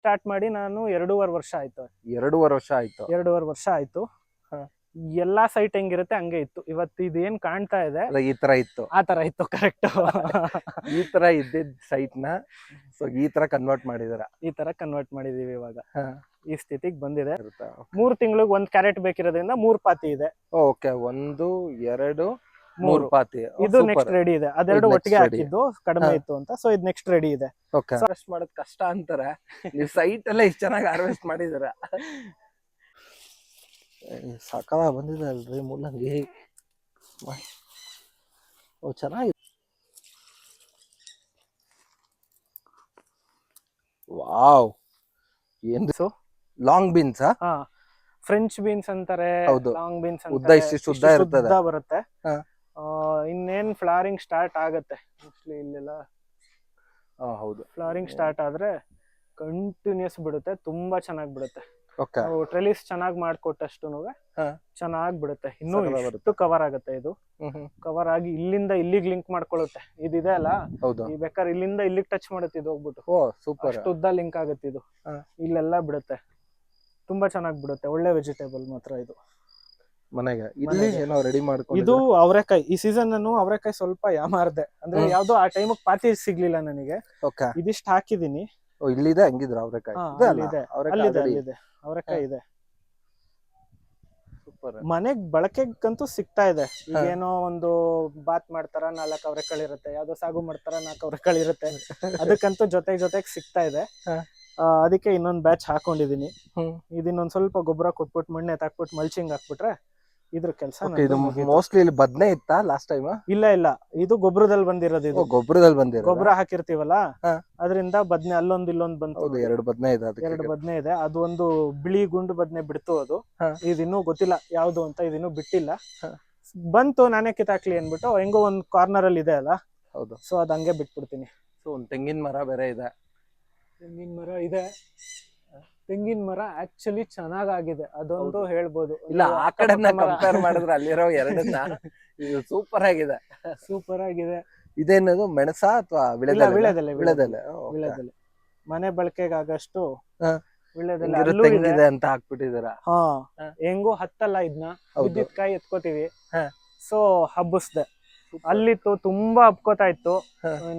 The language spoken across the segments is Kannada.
ಸ್ಟಾರ್ಟ್ ಮಾಡಿ ನಾನು ಎರಡೂವರೆ ವರ್ಷ ಆಯ್ತು. ಎರಡೂವರೆ ವರ್ಷ ಆಯ್ತು. ಎರಡೂವರೆ ವರ್ಷ ಆಯ್ತು. ಎಲ್ಲಾ ಸೈಟ್ ಹೆಂಗಿರುತ್ತೆ ಹಂಗೆ ಇತ್ತು. ಇವತ್ತು ಇದೇನ್ ಕಾಣ್ತಾ ಇದೆ? ಈ ತರ ಇತ್ತು. ಆ ತರ ಇತ್ತು ಕರೆಕ್ಟ್ ಈ ತರ ಇದ್ದಿದ್ ಸೈಟ್ನ ಸೊ ಈ ತರ ಕನ್ವರ್ಟ್ ಮಾಡಿದಾರ ಈ ತರ ಕನ್ವರ್ಟ್ ಮಾಡಿದೀವಿ ಇವಾಗ. ಈ ಸ್ಥಿತಿಗೆ ಬಂದಿದೆ. ಮೂರ್ ತಿಂಗಳಿಗೆ ಒಂದ್ ಕ್ಯಾರೆಟ್ ಬೇಕಿರೋದ್ರಿಂದ ಮೂರ್ ಪಾತಿ ಇದೆ. ಓಕೆ ಒಂದು ಎರಡು ಮೂರು. ಪಾತಿ ಇದು ನೆಕ್ಸ್ಟ್ ರೆಡಿ ಇದೆ. ಅದೆರಡು ಒಟ್ಟಿಗೆ. ಹಾಕಿದ್ದು ಕಡಿಮೆ ಇತ್ತು ಅಂತ. ಸೊ ಇದು ನೆಕ್ಸ್ಟ್ ರೆಡಿ ಇದೆ. ಹಾರ್ವೆಸ್ಟ್ ಮಾಡೋದು ಕಷ್ಟ ಅಂತಾರೆ. ನೀವು ಸೈಟ್ ಎಲ್ಲ ಇಷ್ಟು ಚೆನ್ನಾಗಿ ಹಾರ್ವೆಸ್ಟ್ ಮಾಡಿದಾರ. ಸಕಲ ಬಂದಿದೆ ಅಲ್ರಿ ಮೂಲಂಗಿ. ಓ ಚೆನ್ನಾಗಿದೆ ವಾವ್. ಏನು so long beans French beans ಅಂತಾರೆ. ಲಾಂಗ್ ಬೀನ್ಸ್ ಉದ್ದ ಇಷ್ಟಿಷ್ಟು ಉದ್ದ ಇರ್ತದೆ. ಬರುತ್ತೆ. ಇನ್ನೇನ್ ಫ್ಲಾರಿಂಗ್ ಸ್ಟಾರ್ಟ್ ಆಗುತ್ತೆ ಮೋಸ್ಟ್ಲಿ ಇಲ್ಲೆಲ್ಲ. ಹೌದು. ಫ್ಲಾರಿಂಗ್ ಸ್ಟಾರ್ಟ್ ಆದ್ರೆ ಕಂಟಿನ್ಯೂಸ್ ಬಿಡುತ್ತೆ ತುಂಬಾ ಚೆನ್ನಾಗಿ ಬಿಡುತ್ತೆ. ಟ್ರೆಲಿಸ್ ಚೆನ್ನಾಗಿ ಮಾಡ್ಕೊಟ್ಟಷ್ಟು. ಚೆನ್ನಾಗಿ ಬಿಡುತ್ತೆ. ಇನ್ನೂ. ಇಷ್ಟು ಕವರ್ ಆಗುತ್ತೆ ಇದು. ಕವರ್ ಆಗಿ ಇಲ್ಲಿಂದ ಇಲ್ಲಿಗೆ ಲಿಂಕ್ ಮಾಡ್ಕೊಳ್ಳುತ್ತೆ. ಇದಿದೆ ಅಲ್ಲ? ಹೌದು. ಈ ಬೇಕಾದ್ರೆ ಇಲ್ಲಿಂದ ಇಲ್ಲಿಗೆ ಟಚ್ ಮಾಡುತ್ತೆ ಇದು ಹೋಗ್ಬಿಟ್ಟು. ಸೂಪರ್ ಅಷ್ಟು ಉದ್ದ ಲಿಂಕ್ ಆಗುತ್ತೆ ಇದು. ಇಲ್ಲೆಲ್ಲ ಬಿಡುತ್ತೆ. ತುಂಬಾ ಚೆನ್ನಾಗಿ ಬಿಡುತ್ತೆ. ಒಳ್ಳೆ ವೆಜಿಟೇಬಲ್ ಮಾತ್ರ ಇದು. ಮನೆಗೆ. ಇಲ್ಲಿ ಏನೋ ರೆಡಿ ಮಾಡ್ಕೊಂಡು ಇದು ಅವರೆಕಾಯಿ ಈ ಸೀಸನ್ ನಾನು ಅವರೆಕಾಯಿ ಸ್ವಲ್ಪ ಯಾಮಾರ್ದೆ. ಅಂದ್ರೆ ಯಾವ್ದು ಆ ಟೈಮಿಗೆ ಪಾತಿ ಸಿಗ್ಲಿಲ್ಲ ನನಗೆ. ಓಕೆ. ಇದಿಷ್ಟು ಹಾಕಿದೀನಿ. ಓ ಇಲ್ಲಿದೆ ಹಂಗಿದ್ರ ಅವರೆಕಾಯಿ? ಇದೆ ಅಲ್ಲ? ಅಲ್ಲಿದೆ. ಅವ್ರೆಕಾಯಿ ಇದೆ. ಮನೆಗ್ ಬಳಕೆಗಂತೂ ಸಿಗ್ತಾ ಇದೆ. ಏನೋ ಒಂದು ಬಾತ್ ಮಾಡ್ತಾರ ನಾಲ್ಕು ಅವರೆಕಾಳು ಇರುತ್ತೆ. ಯಾವ್ದೋ ಸಾಗು ಮಾಡ್ತಾರ ನಾಲ್ಕು ಅವರೆಕಾಳು ಇರುತ್ತೆ. ಅದಕ್ಕಂತೂ ಜೊತೆಗ್ ಜೊತೆಗ್ ಸಿಗ್ತಾ ಇದೆ. ಅದಕ್ಕೆ ಇನ್ನೊಂದ್ ಬ್ಯಾಚ್ ಹಾಕೊಂಡಿದೀನಿ. ಇದನ್ನೊಂದ್ ಸ್ವಲ್ಪ ಗೊಬ್ಬರ ಕೊಟ್ಬಿಟ್ಟು ಮಣ್ಣೆ ಹಾಕ್ಬಿಟ್ಟು ಮಲ್ಚಿಂಗ್ ಹಾಕ್ಬಿಟ್ರೆ ಇದ್ರ ಕೆಲಸ ಇದು ಮೋಸ್ಟ್ಲಿ ಇಲ್ಲಿ ಬದ್ನೆ ಇತ್ತಾ ಲಾಸ್ಟ್ ಟೈಮ್ ಇಲ್ಲ ಇಲ್ಲ. ಇದು ಗೊಬ್ಬರದಲ್ಲಿ ಬಂದಿರೋದು ಇದು. ಗೊಬ್ಬರದಲ್ಲಿ ಬಂದಿರೋ ಗೊಬ್ಬರ ಹಾಕಿರ್ತೀವಲ್ಲ. ಅದರಿಂದ ಬದ್ನೆ ಅಲ್ಲೊಂದು ಇಲ್ಲೊಂದು ಬಂತು. ಹೌದು ಎರಡು ಬದ್ನೆ ಇದೆ ಎರಡು ಬದ್ನೆ ಇದೆ. ಅದು ಒಂದು ಬಿಳಿ ಗುಂಡು ಬದ್ನೆ ಬಿಡ್ತು ಅದು. ಇದಿನ್ನೂ ಗೊತ್ತಿಲ್ಲ ಯಾವ್ದು ಅಂತ ಇದಿನ್ನೂ ಬಿಟ್ಟಿಲ್ಲ. ಬಂತು ನಾನೇ ಕಿತ್ತಾಕ್ಲಿ ಅನ್ಬಿಟ್ಟು ಹೆಂಗೋ ಒಂದ್ ಕಾರ್ನರ್ ಅಲ್ಲಿ ಇದೆ ಅಲ್ಲ? ಹೌದು. ಸೊ ಅದ್ ಹಂಗೆ ಬಿಟ್ಬಿಡ್ತೀನಿ. ಸೊ ಒಂದ್ ತೆಂಗಿನ ಮರ ಬೇರೆ ಇದೆ. ತೆಂಗಿನ ಮರ ಇದೆ. ತೆಂಗಿನ ಮರ ಆಕ್ಚುಲಿ ಚೆನ್ನಾಗಾಗಿದೆ. ಅದೊಂದು ಹೇಳ್ಬೋದು. ಇಲ್ಲ ಆ ಕಡೆನ ಕಂಪೇರ್ ಮಾಡಿದ್ರೆ ಅಲ್ಲಿರೋ ಎರಡನ್ನ ಇದು ಸೂಪರ್ ಆಗಿದೆ. ಸೂಪರ್ ಆಗಿದೆ. ಇದೇನದು ಮೆಣಸ ಅಥವಾ ವಿಳೆದೆಲೆ? ವಿಳೆದೆಲೆ ವಿಳೆದೆಲೆ. ಮನೆ ಬಳಕೆಗಾಗಷ್ಟು. ವಿಳೆದೆಲೆ. ಅಂತ ಹಾಕ್ಬಿಟ್ಟಿದಾರ ಹಾ. ಹೆಂಗೋ ಹತ್ತಲ್ಲ ಇದನ್ನ ವಿದ್ಯುತ್ ಕಾಯಿ ಎತ್ಕೋತೀವಿ. ಸೊ ಹಬ್ಬಸ್ದೆ. ಅಲ್ಲಿತ್ತು ತುಂಬಾ ಹಬ್ಕೋತಾ ಇತ್ತು.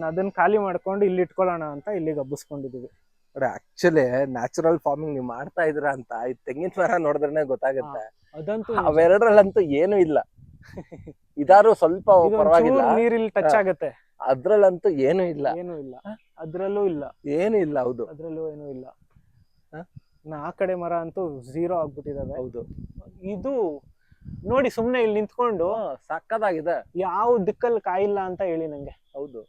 ಅದನ್ನ ಖಾಲಿ ಮಾಡ್ಕೊಂಡು ಇಲ್ಲಿ ಇಟ್ಕೊಳ್ಳೋಣ ಅಂತ ಇಲ್ಲಿಗೆ ಹಬ್ಬಿಸ್ಕೊಂಡಿದೀವಿ ಆಕ್ಚುಲಿ ನ್ಯಾಚುರಲ್ ಫಾರ್ಮಿಂಗ್ ನೀವು ಮಾಡ್ತಾ ಇದ್ರ ಅಂತ ಈ ತೆಂಗಿನ ಮರ ನೋಡಿದ್ರೆ ಗೊತ್ತಾಗುತ್ತೆ. ಅದಂತೂ ಅವೆರಡರಲ್ಲಂತೂ ಏನು ಇಲ್ಲ. ಇದಾರು ಸ್ವಲ್ಪ ಪರವಾಗಿಲ್ಲ. ನೀರಿಲ್ ಟಚ್. ಆಗತ್ತೆ. ಅದ್ರಲ್ಲಂತೂ ಏನು ಇಲ್ಲ. ಏನು ಇಲ್ಲ. ಅದ್ರಲ್ಲೂ ಇಲ್ಲ. ಏನು ಇಲ್ಲ ಹೌದು. ಅದ್ರಲ್ಲೂ ಏನು ಇಲ್ಲ? ಆ ಕಡೆ ಮರ ಅಂತೂ ಝೀರೋ ಆಗ್ಬಿಟ್ಟಿದಾವೆ. ಹೌದು. ಇದು ನೋಡಿ ಸುಮ್ನೆ ಇಲ್ಲಿ ನಿಂತ್ಕೊಂಡು ಸಕ್ಕದಾಗಿದೆ. ಯಾವ ದಿಕ್ಕಲ್ಲಿ ಕಾಯಿಲ್ಲ ಅಂತ ಹೇಳಿ ನಂಗೆ. ಹೌದು.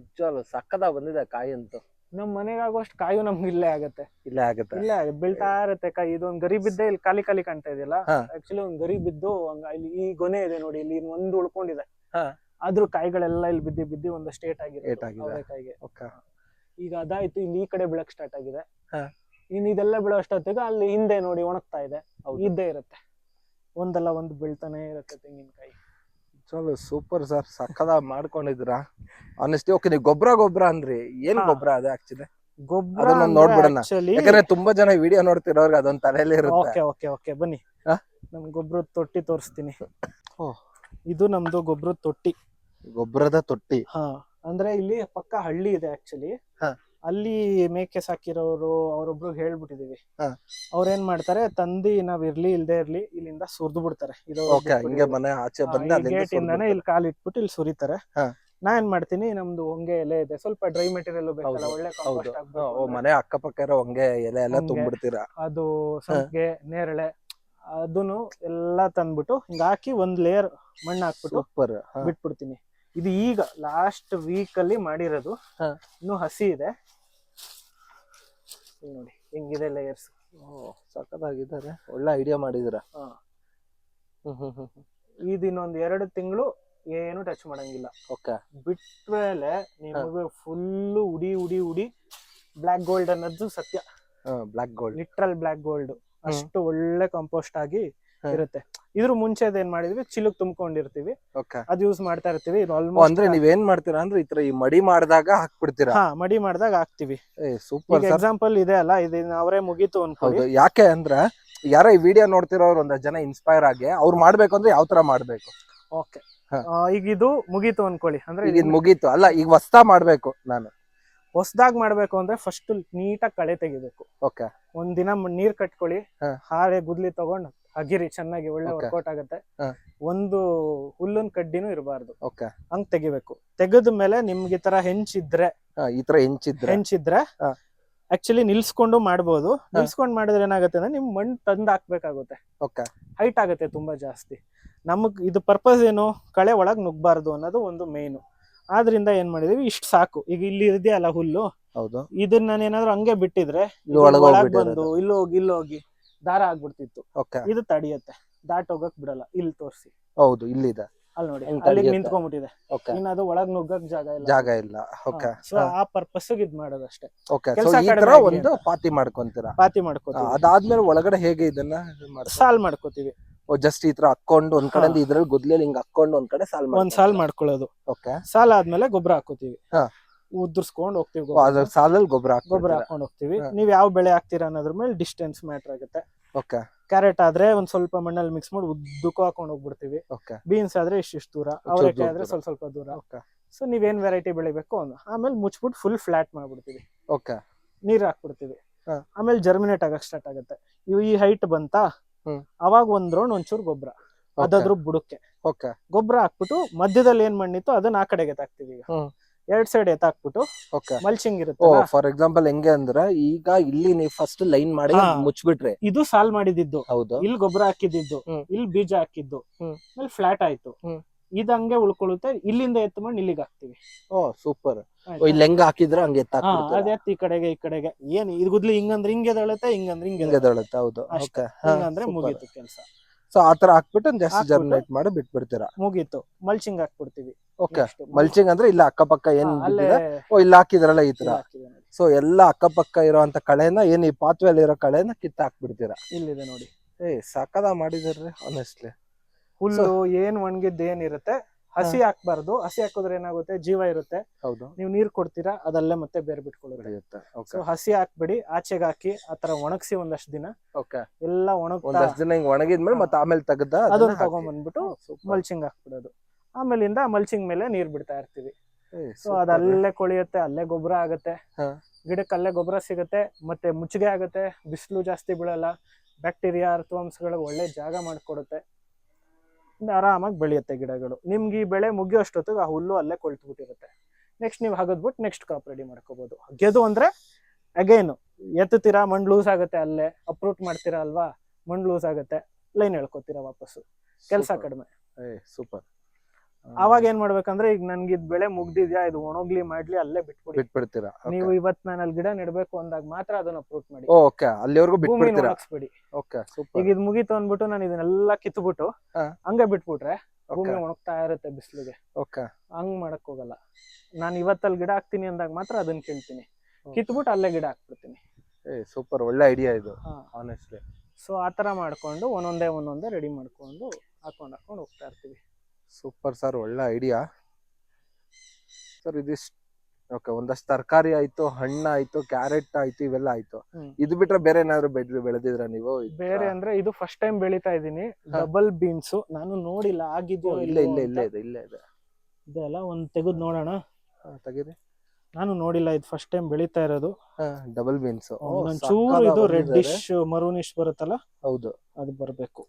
ನಿಜವಾಗ್ಲು ಸಕ್ಕದಾಗ ಬಂದಿದೆ ಕಾಯಿ ಅಂತೂ. ನಮ್ ಮನೆಗಾಗುವಷ್ಟು ಕಾಯು ನಮ್ಗೆ ಇಲ್ಲೇ ಆಗತ್ತೆ. ಇಲ್ಲೇ ಆಗುತ್ತೆ. ಇಲ್ಲೇ ಆಗುತ್ತೆ. ಬೀಳ್ತಾ ಇರತ್ತೆ ಕಾಯಿ. ಇದೊಂದ್ ಗರಿ ಬಿದ್ದೆ ಇಲ್ಲಿ ಖಾಲಿ ಖಾಲಿ ಕಾಣ್ತಾ ಇದೆಯಲ್ಲ? ಹಾ. ಆಕ್ಚುಲಿ ಒಂದ್ ಗರಿ ಬಿದ್ದು ಹಂಗ ಇಲ್ಲಿ ಈ ಗೊನೆ ಇದೆ ನೋಡಿ ಇಲ್ಲಿ ಒಂದು ಉಳ್ಕೊಂಡಿದೆ. ಹಾ. ಆದ್ರೂ ಕಾಯಿಗಳೆಲ್ಲ ಇಲ್ಲಿ ಬಿದ್ದಿ ಬಿದ್ದಿ ಒಂದು ಸ್ಟೇಟ್ ಆಗಿದೆ. ಓಕೆ. ಈಗ ಅದಾಯ್ತು ಇಲ್ಲಿ ಈ ಕಡೆ ಬೀಳಕ್ ಸ್ಟಾರ್ಟ್ ಆಗಿದೆ. ಹಾ. ಇನ್ ಇದೆಲ್ಲ ಬೀಳೋ ಅಷ್ಟೊತ್ತಿಗೆ ಅಲ್ಲಿ ಹಿಂದೆ ನೋಡಿ ಒಣಗ್ತಾ ಇದೆ. ಹೌದು. ಇದ್ದೇ ಇರುತ್ತೆ. ಒಂದಲ್ಲ ಒಂದು ಬೀಳ್ತಾನೆ ಇರುತ್ತೆ ತೆಂಗಿನಕಾಯಿ. ಚಲೋ ಸೂಪರ್ ಸರ್ ಸಕ್ಕದ ಮಾಡ್ಕೊಂಡಿದ್ರ ಆನೆಸ್ಟಿ ಓಕೆ ನೀವು ಗೊಬ್ಬರ ಗೊಬ್ಬರ ಅಂದ್ರಿ. ಏನ್ ಹಾ. ಗೊಬ್ಬರ ಅದು ಆಕ್ಚುಲಿ ಗೊಬ್ಬರ ಅದನ್ನ ನೋಡ್ಬಿಡಣ. ಯಾಕಂದ್ರೆ ತುಂಬಾ ಜನ ವಿಡಿಯೋ ನೋಡ್ತಿರೋರ್ಗೆ ಅದೊಂದ್ ತಲೆಯಲ್ಲಿ ಇರುತ್ತೆ. ಓಕೆ ಓಕೆ ಓಕೆ ಬನ್ನಿ. ಹಾ? ನಮ್ ಗೊಬ್ಬರದ ತೊಟ್ಟಿ ತೋರಿಸ್ತೀನಿ. ಓ. ಇದು ನಮ್ದು ಗೊಬ್ಬರದ ತೊಟ್ಟಿ. ಗೊಬ್ಬರದ ತೊಟ್ಟಿ. ಹಾ. ಅಂದ್ರೆ ಇಲ್ಲಿ ಪಕ್ಕ ಹಳ್ಳಿ ಇದೆ ಆಕ್ಚುಲಿ ಹಾ. ಅಲ್ಲಿ ಮೇಕೆ ಸಾಕಿರೋರು ಅವ್ರೊಬ್ರು ಹೇಳ್ಬಿಟ್ಟಿದೀವಿ. ಹಾ. ಅವ್ರೇನ್ ಮಾಡ್ತಾರೆ ತಂದಿ ನಾವ್ ಇರ್ಲಿ ಇಲ್ದೇ ಇರ್ಲಿ ಇಲ್ಲಿಂದ ಸುರಿದು ಬಿಡ್ತಾರೆ. ಇದು ಓಕೆ ಹಿಂಗೆ ಮನೆ ಆಚೆ ಬಂದು ಅಲ್ಲಿಂದ ಗೇಟ್ ಇಂದಾನೆ ಇಲ್ಲಿ ಕಾಲ್ ಇಟ್ಬಿಟ್ಟು ಇಲ್ಲಿ ಸುರಿತಾರೆ. ಹಾ. ನಾ ಏನ್ ಮಾಡ್ತೀನಿ ನಮ್ದು ಹೊಂಗೆ ಎಲೆ ಇದೆ. ಸ್ವಲ್ಪ ಡ್ರೈ ಮೆಟೀರಿಯಲ್ ಬೇಕಲ್ಲ ಹೌದು, ಒಳ್ಳೆ ಹೌದು. ಓ ಮನೆ ಅಕ್ಕಪಕ್ಕ ಇರೋ ಹಂಗೆ ಎಲೆ ಎಲ್ಲ ಹಂಗೆ. ತುಂಬಿಡ್ತೀರಾ ಅದು ಸಂಗೆ ನೇರಳೆ ಅದನ್ನು ಎಲ್ಲಾ ತಂದ್ಬಿಟ್ಟು ಹಿಂಗ ಹಾಕಿ ಒಂದ್ ಲೇಯರ್ ಮಣ್ಣು ಹಾಕ್ಬಿಟ್ಟು ಸೂಪರ್ ಬಿಟ್ಬಿಡ್ತೀನಿ. ಇದು ಈಗ ಲಾಸ್ಟ್ ವೀಕ್ ಅಲ್ಲಿ ಮಾಡಿರೋದು. ಹಾ. ಇನ್ನು ಹಸಿ ಇದೆ. ಇಲ್ಲಿ ನೋಡಿ ಹೆಂಗಿದೆ ಲೇಯರ್ಸ್ ಸಖತ್ತಾಗಿದ್ದಾರೆ. ಒಳ್ಳೆ ಐಡಿಯಾ ಮಾಡಿದಿರ ಹಾ. ಹ್ಮ್ ಹ್ಮ್ ಹ್ಮ್ ಇದು ಇನ್ನೊಂದು ಎರಡು ತಿಂಗಳು ಏನು ಟಚ್ ಮಾಡಂಗಿಲ್ಲ. ಓಕೆ. ಬಿಟ್ಮೇಲೆ ನಿಮಗೆ ಫುಲ್ಲು ಉಡಿ ಉಡಿ ಉಡಿ ಬ್ಲ್ಯಾಕ್ ಗೋಲ್ಡ್ ಅನ್ನೋದು ಸತ್ಯ. Black gold literal black gold ಅಷ್ಟು ಒಳ್ಳೆ ಕಾಂಪೋಸ್ಟ್ ಆಗಿ ಹ. ಇರುತ್ತೆ. ಇದ್ರ ಮುಂಚೆ ಏನ್ ಮಾಡಿದ್ವಿ? ಚಿಲುಕ್ ತುಂಬ್ಕೊಂಡಿರ್ತೀವಿ. ಓಕೆ. ಅದ್ ಯೂಸ್ ಮಾಡ್ತಾ ಇರ್ತೀವಿ. ಅಂದ್ರೆ ನೀವ್ ಏನ್ ಮಾಡ್ತೀರಾ? ಅಂದ್ರೆ ಈ ತರ ಈ ಮಡಿ ಮಾಡಿದಾಗ ಹಾಕ್ಬಿಡ್ತೀರಾ? ಹಾ ಮಡಿ ಮಾಡಿದಾಗ ಹಾಕ್ತಿವಿ. ಸೂಪರ್ ಎಕ್ಸಾಂಪಲ್ ಇದೆ ಅಲ್ಲ ಇದನ್ನ ಅವರೇ ಮುಗೀತು ಅನ್ಕೊಳ್ಳಿ. ಹೌದು ಯಾಕೆ ಅಂದ್ರೆ ಯಾರೋ ಈ ವಿಡಿಯೋ ನೋಡ್ತಿರೋರು ಒಂದ್ ಜನ ಇನ್ಸ್ಪೈರ್ ಆಗಿ ಅವ್ರು ಮಾಡ್ಬೇಕು ಅಂದ್ರೆ ಯಾವ ತರ ಮಾಡ್ಬೇಕು? ಓಕೆ. ಈಗ ಇದು ಮುಗೀತು ಅನ್ಕೊಳ್ಳಿ. ಅಂದ್ರೆ ಈಗ ಇದ್ ಮುಗೀತು. ಅಲ್ಲ ಈಗ ಹೊಸ್ತಾ ಮಾಡ್ಬೇಕು ನಾನು. ಹೊಸದಾಗ್ ಮಾಡ್ಬೇಕು ಅಂದ್ರೆ ಫಸ್ಟ್ ನೀಟಾಗಿ ಕಳೆ ತೆಗಿಬೇಕು. ಓಕೆ. ಒಂದ್ ದಿನ ನೀರ್ ಕಟ್ಕೊಳ್ಳಿ ಹಾಳೆ ಹಾರೆ ಗುದ್ಲಿ ತಗೊಂಡ್ ಅಗಿರಿ ಚೆನ್ನಾಗಿ ಒಳ್ಳೆ Okay. ವರ್ಕೌಟ್ ಆಗುತ್ತೆ. ಹ. ಒಂದು ಹುಲ್ಲನ್ ಕಡ್ಡಿನೂ ಇರಬಾರ್ದು. ಓಕೆ ಹಂಗ್ ತೆಗಿಬೇಕು. ತೆಗೆದ ಮೇಲೆ ನಿಮ್ಗೆ ಈ ತರ ಹೆಂಚಿದ್ರೆ ಈ ತರ ಹೆಂಚಿದ್ರೆ ಹೆಂಚಿದ್ರೆ ಹ. ಆಕ್ಚುಲಿ ನಿಲ್ಸ್ಕೊಂಡು ಮಾಡ್ಬೋದು. ನಿಲ್ಸ್ಕೊಂಡ್ ಮಾಡಿದ್ರೆ ಏನಾಗುತ್ತೆ ಅಂದ್ರೆ ನಿಮ್ ಮಣ್ಣು ತಂದ್ ಹಾಕ್ಬೇಕಾಗುತ್ತೆ. ಓಕೆ ಹೈಟ್ ಆಗುತ್ತೆ ತುಂಬಾ ಜಾಸ್ತಿ. ನಮಗ್ ಇದು ಪರ್ಪಸ್ ಏನು? ಕಳೆ ಒಳಗ್ ನುಗ್ಬಾರ್ದು ಅನ್ನೋದು ಒಂದು ಮೇನ್ ಆದ್ರಿಂದ ಏನ್ ಮಾಡಿದೀವಿ? ಇಷ್ಟು ಸಾಕು. ಈಗ ಇಲ್ಲಿ ಇದೆಯಲ್ಲ ಹುಲ್ಲು. ಹೌದು. ಇದನ್ನ ನಾನು ಏನಾದ್ರು ಹಂಗೆ ಬಿಟ್ಟಿದ್ರೆ ಇದು ಇದು ಒಳಗ್. ಬಂದು ಇಲ್ಲಿ ಹೋಗಿ ಇಲ್ಲಿ ಹೋಗಿ. ದಾರ ಆಗ್ಬಿಡ್ತಿತ್ತು. ಓಕೆ ಇದು ತಡಿಯತ್ತೆ. ದಾಟ್ ಹೋಗಕ್ ಬಿಡಲ್ಲ. ಇಲ್ಲಿ ತೋರಿಸಿ. ಹೌದು ಇಲ್ಲಿದೆ. ಅಲ್ಲಿ ನೋಡಿ. ಅಲ್ಲಿ ಅಲ್ಲಿಗೆ. ನಿಂತ್ಕೊಂಡ್ಬಿಟ್ಟಿದೆ. ಓಕೆ ಇನ್ನು ಅದು ಒಳಗ್ ನುಗ್ಗಕ್ ಜಾಗ ಇಲ್ಲ. ಜಾಗ ಇಲ್ಲ. ಓಕೆ ಸೊ ಆ ಪರ್ಪಸ್ ಇದ್ ಮಾಡೋದಷ್ಟೇ. ಓಕೆ ಕೆಲ್ಸ ಒಂದು ಪಾತಿ ಮಾಡ್ಕೊಂತೀರಾ? ಪಾತಿ ಮಾಡ್ಕೊತೀವಿ. ಅದಾದ್ಮೇಲೆ ಒಳಗಡೆ ಹೇಗೆ ಇದನ್ನ ಸಾಲ್ ಮಾಡ್ಕೋತೀವಿ. ಜಸ್ಟ್ ಈ ತರ ಹಾಕೊಂಡು ಒಂದ್ ಕಡೆ. ಇದ್ರಲ್ಲಿ ಗುದ್ಲೆಲಿ ಹಿಂಗ್ ಹಾಕೊಂಡು ಒಂದ್ ಕಡೆ ಸಾಲ್ ಒಂದ್ ಸಾಲ್ ಮಾಡ್ಕೊಳ್ಳೋದು. ಓಕೆ ಸಾಲ್ ಆದ್ಮೇಲೆ ಗೊಬ್ಬರ ಹಾಕೋತೀವಿ ಹಾ. ಉದುರ್ಸ್ಕೊಂಡ್ ಹೋಗ್ತೀವಿ ಅದ್ರ ಸಾಲಲ್ಲಿ ಗೊಬ್ಬರ ಗೊಬ್ಬರ ಹಾಕೊಂಡು ಹೋಗ್ತೀವಿ. ನೀವು ಯಾವ ಬೆಳೆ ಹಾಕ್ತೀರಾ ಅನ್ನೋದ್ರ ಮೇಲೆ ಡಿಸ್ಟೆನ್ಸ್ ಮ್ಯಾಟರ್ ಆಗುತ್ತೆ. ಓಕೆ. ಕ್ಯಾರೆಟ್ ಆದ್ರೆ ಒಂದ್ ಸ್ವಲ್ಪ ಮಣ್ಣಲ್ಲಿ ಮಿಕ್ಸ್ ಮಾಡಿ ಉದ್ದಕ್ಕೂ ಹಾಕೊಂಡ್ ಹೋಗ್ಬಿಡ್ತೀವಿ. ಓಕೆ. ಬೀನ್ಸ್ ಆದ್ರೆ ಇಷ್ಟಿಷ್ಟು ದೂರ. ದೂರ ಅವರೆಕಾಯಿ ಆದ್ರೆ ಸ್ವಲ್ಪ ಸ್ವಲ್ಪ ದೂರ. ಸೊ ನೀವೇನ್ ವೆರೈಟಿ ಬೆಳಿಬೇಕು ಒಂದು ಆಮೇಲೆ ಮುಚ್ಬಿಟ್ಟು ಫುಲ್ ಫ್ಲಾಟ್ ಮಾಡ್ಬಿಡ್ತೀವಿ. ಓಕೆ. ನೀರ್ ಹಾಕ್ಬಿಡ್ತೀವಿ. ಆಮೇಲೆ ಜರ್ಮಿನೇಟ್ ಆಗಕ್ ಸ್ಟಾರ್ಟ್ ಆಗುತ್ತೆ. ಇವು ಈ ಹೈಟ್ ಬಂತಾ. ಅವಾಗ ಒಂದ್ ರೌಂಡ್ ಒಂಚೂರು ಗೊಬ್ಬರ. ಅದಾದ್ರೂ ಬುಡಕ್ಕೆ ಓಕೆ. ಗೊಬ್ಬರ ಹಾಕ್ಬಿಟ್ಟು ಮಧ್ಯದಲ್ಲಿ ಏನ್ ಮಣ್ಣಿತ್ತು ಅದನ್ನ ಆ ಕಡೆಗೆ ತಾಕ್ತಿವಿ ಈಗ. ಎರಡ್ ಸೈಡ್ ಎತ್ತಾಕ್ಬಿಟ್ಟು ಓಕೆ ಮಲ್ಚಿಂಗ್ ಓ ಇರುತ್ತೆ ಫಾರ್ ಎಕ್ಸಾಂಪಲ್ ಹೆಂಗೆ ಅಂದ್ರೆ ಈಗ ಇಲ್ಲಿ ನೀವು ಫಸ್ಟ್ ಲೈನ್ ಮಾಡಿ ಮುಚ್ಚಬಿಟ್ರೆ ಇದು ಸಾಲ್ ಮಾಡಿದ್ದು ಹೌದು. ಇಲ್ಲಿ ಗೊಬ್ಬರ ಹಾಕಿದ್ದು ಹ್ಮ್. ಇಲ್ಲಿ ಬೀಜ ಹಾಕಿದ್ದು. ಹ್ಮ್. ಆಮೇಲೆ ಫ್ಲಾಟ್ ಆಯ್ತು. ಹ್ಮ್. ಇದು ಹಂಗೆ ಉಳ್ಕೊಳ್ಳುತ್ತೆ. ಇಲ್ಲಿಂದ ಎತ್ತು ಮಾಡಿ ಇಲ್ಲಿಗೆ ಹಾಕ್ತಿವಿ. ಓ ಸೂಪರ್ ಆಯ್ತಾ? ಇಲ್ಲಿ ಹೆಂಗ್ ಹಾಕಿದ್ರೆ ಹಂಗೆ ಹಾ ಎತ್ತಾಕ್ಬಿಡ್ತೀರಾ ಅದೇ ಈ ಕಡೆಗೆ ಈ ಕಡೆಗೆ. ಏನ್ ಇದು ಗುದ್ಲಿ ಹಿಂಗಂದ್ರೆ ಹಿಂಗೆ ಎದಳುತ್ತೆ ಹಿಂಗಂದ್ರೆ ಹಿಂಗೆ ಹಿಂಗೆ ಹೌದು. ಅಷ್ಟೇ. ಓಕೆ ಹಿಂಗಂದ್ರೆ ಮುಗೀತು ಕೆಲಸ. ಸೊ ಆತರ ಹಾಕ್ಬಿಟ್ಟು ಜಾಸ್ತಿ ಹಾಕ್ಬಿಟ್ಟು ಜರ್ಮಿನೇಟ್ ಮಾಡಿ ಬಿಟ್ಬಿಡ್ತೀರಾ? ಮುಗೀತು. ಮಲ್ಚಿಂಗ್ ಹಾಕ್ಬಿಡ್ತೀವಿ. Okay Next. ಮಲ್ಚಿಂಗ್ ಅಂದ್ರೆ ಇಲ್ಲ ಅಕ್ಕಪಕ್ಕ ಏನ್ ಹಾ, ಅಲ್ಲೇ ಬಿದ್ದಿದೆ? ಓ ಇಲ್ಲಿ ಹಾಕಿದ್ರಲ್ಲ ಈ ತರ. ಸೊ ಎಲ್ಲ ಅಕ್ಕಪಕ್ಕ ಇರೋಂತ ಕಳೆನ ಏನ್ ಈ ಪಾತ್ವೆಯಲ್ಲಿ ಇರೋ ಕಳೆನ ಕಿತ್ತ ಹಾಕ್ಬಿಡ್ತೀರಾ? ಇಲ್ಲಿದೆ ನೋಡಿ. ಏ ಸಕದ ಮಾಡಿದಾರ್ರಿ ಆನೆಸ್ಟ್ಲಿ ಹುಲ್ಲು ಏನ್ ಒಣಗಿದ್ ಏನಿರುತ್ತೆ ಹಸಿ ಹಾಕ್ಬಾರ್ದು. ಹಸಿ ಹಾಕಿದ್ರೆ ಏನಾಗುತ್ತೆ? ಜೀವ ಇರುತ್ತೆ. ಹೌದು. ನೀವು ನೀರ್ ಕೊಡ್ತೀರಾ ಅದಲ್ಲೇ ಮತ್ತೆ ಬೇರೆ ಬಿಟ್ಕೊಳ್ಳುತ್ತೆ. ಸೊ ಹಸಿ ಹಾಕ್ಬಿಡಿ. ಆಚೆಗೆ ಹಾಕಿ ಆತರ ಒಣಗಿಸಿ ಒಂದಷ್ಟು ದಿನ. ಓಕೆ ಎಲ್ಲ ಒಣಗ್ತಾ ಒಂದಷ್ಟು ದಿನ ಹಿಂಗ್ ಒಣಗಿದ್ಮೇಲೆ ಮತ್ತೆ ಆಮೇಲೆ ತೆಗ್ದ ಅದನ್ನ ತಗೊಂಡ್ಬಂದ್ಬಿಟ್ಟು ಮಲ್ಚಿಂಗ್ ಹಾಕ್ಬಿಡೋದು. ಆಮೇಲಿಂದ ಮಲ್ಚಿಂಗ್ ಮೇಲೆ ನೀರ್ ಬಿಡ್ತಾ ಇರ್ತೀವಿ. ಸೊ ಅದಲ್ಲೇ ಕೊಳಿಯುತ್ತೆ ಅಲ್ಲೇ ಗೊಬ್ಬರ ಆಗುತ್ತೆ. ಗಿಡಕ್ಕೆ ಅಲ್ಲೇ ಗೊಬ್ಬರ ಸಿಗುತ್ತೆ ಮತ್ತೆ ಮುಚ್ಚಿಗೆ ಆಗುತ್ತೆ ಬಿಸಿಲು ಜಾಸ್ತಿ ಬೀಳಲ್ಲ. ಬ್ಯಾಕ್ಟೀರಿಯಾ ಅರ್ಥವಂಶಗಳಿಗೆ ಒಳ್ಳೆ ಜಾಗ ಮಾಡಿಕೊಡುತ್ತೆ. ಆರಾಮಾಗಿ ಬೆಳೆಯುತ್ತೆ ಗಿಡಗಳು. ನಿಮ್ಗೆ ಈ ಬೆಳೆ ಮುಗಿಯೋ ಅಷ್ಟೊತ್ತಿಗೆ ಆ ಹುಲ್ಲು ಅಲ್ಲೇ ಕೊಳ್ತ್ಬಿಟ್ಟಿರುತ್ತೆ. ನೆಕ್ಸ್ಟ್ ನೀವು ಹಾಗದ್ಬಿಟ್ಟು ನೆಕ್ಸ್ಟ್ ಕ್ರಾಪ್ ರೆಡಿ ಮಾಡ್ಕೋಬಹುದು ಗೆದು ಅಂದ್ರೆ ಅಗೈನು ಎತ್ತುತ್ತೀರಾ ಮಣ್ಣು ಲೂಸ್ ಆಗುತ್ತೆ ಅಲ್ಲೇ. ಅಪ್ರೂಟ್ ಮಾಡ್ತೀರಾ ಅಲ್ವಾ ಮಣ್ಣು ಲೂಸ್ ಆಗುತ್ತೆ. ಲೈನ್ ಹೇಳ್ಕೊತೀರಾ ವಾಪಸ್ಸು. ಕೆಲಸ ಕಡಿಮೆ. ಸೂಪರ್ ಅವಾಗ ಏನ್ ಮಾಡ್ಬೇಕಂದ್ರೆ ಈಗ ನನ್ಗೆ ಇದ್ ಬೆಳೆ ಮುಗ್ದಿದ್ಯಾ ಇದು ಒಣಗ್ಲಿ ಮಾಡ್ಲಿ ಅಲ್ಲೇ ಬಿಟ್ಬಿಡಿ. ಬಿಟ್ಬಿಡ್ತೀರಾ? ನೀವು ಇವತ್ ನಾನು ಅಲ್ಲಿ ಗಿಡ ನೆಡ್ಬೇಕು ಅಂದಾಗ ಮಾತ್ರ ಅದನ್ನ ಅಪ್ರೂಟ್ ಮಾಡಿ. ಓಕೆ ಅಲ್ಲಿವರೆಗೂ ಭೂಮಿನ ಬಿಟ್ಬಿಡ್ತೀರಾ? ಸೂಪರ್ ಓಕೆ ಈಗ ಇದ್ ಮುಗೀತು ಅಂದ್ಬಿಟ್ಟು ನಾನು ಇದನ್ನೆಲ್ಲ ಕಿತ್ಬಿಟ್ಟು ಹಾ. ಹಂಗೆ ಬಿಟ್ಬಿಟ್ರೆ ಭೂಮಿ ಓಕೆ ಒಣಗ್ತಾ ಇರುತ್ತೆ ಬಿಸಿಲಿಗೆ. ಓಕೆ ಹಂಗ್ ಮಾಡಕ್ ಹೋಗಲ್ಲ. ನಾನು ಇವತ್ತಲ್ಲಿ ಗಿಡ ಹಾಕ್ತೀನಿ ಅಂದಾಗ ಮಾತ್ರ ಅದನ್ನ ಕೇಳ್ತೀನಿ. ಕಿತ್ಬಿಟ್ಟು ಅಲ್ಲೇ ಗಿಡ ಹಾಕ್ಬಿಡ್ತೀನಿ. ಏ ಸೂಪರ್ ಒಳ್ಳೆ ಐಡಿಯಾ ಇದು ಆನೆಸ್ಟ್ಲಿ ಸೊ ಆತರ ಮಾಡ್ಕೊಂಡು ಒಂದೊಂದೇ ಒಂದೊಂದೇ ರೆಡಿ ಮಾಡ್ಕೊಂಡು ಹಾಕೊಂಡ್ ಹಾಕೊಂಡು ಹೋಗ್ತಾ ಇರ್ತೀವಿ. ಸೂಪರ್ ಸರ್ ಒಳ್ಳೆ ಐಡಿಯಾ. ಸರ್ ಇದಿಷ್ಟು ಓಕೆ ಒಂದಷ್ಟು ತರಕಾರಿ ಆಯ್ತು ಹಣ್ಣು ಆಯ್ತು ಕ್ಯಾರೆಟ್ ಆಯ್ತು ಇವೆಲ್ಲ ಆಯ್ತು. ಇದು ಬಿಟ್ರೆ ಬೇರೆ ಏನಾದ್ರು ಬೆಳೆದ್ ಬೆಳೆದಿದ್ರ ನೀವು? ಬೇರೆ ಅಂದ್ರೆ ಇದು ಫಸ್ಟ್ ಟೈಮ್ ಬೆಳಿತಾ ಇದೀನಿ ಡಬಲ್ ಬೀನ್ಸ್ ನಾನು ನೋಡಿಲ್ಲ ಆಗಿದ್ದು ಆಗಿದ್ಯೋ ಇಲ್ಲ ಇಲ್ಲ ಇಲ್ಲೇ. ಇದೆ ಇಲ್ಲೇ. ಇದೆ ಇದೆಲ್ಲ ಒಂದ್ ತೆಗೆದು ನೋಡೋಣ. ಹಾ, ತೆಗೀರಿ. ನಾನು ನೋಡಿಲ್ಲ ಇದು ಫಸ್ಟ್ ಟೈಮ್ ಬೆಳಿತಾ ಇರೋದು. ಡಬಲ್ ಬೀನ್ಸ್ ಒಂಚೂರು ಇದು ರೆಡ್ಡಿಶ್ ಮರೂನಿಶ್ ಬರುತ್ತಲ್ಲ? ಹೌದು. ಅದು ಬರ್ಬೇಕು.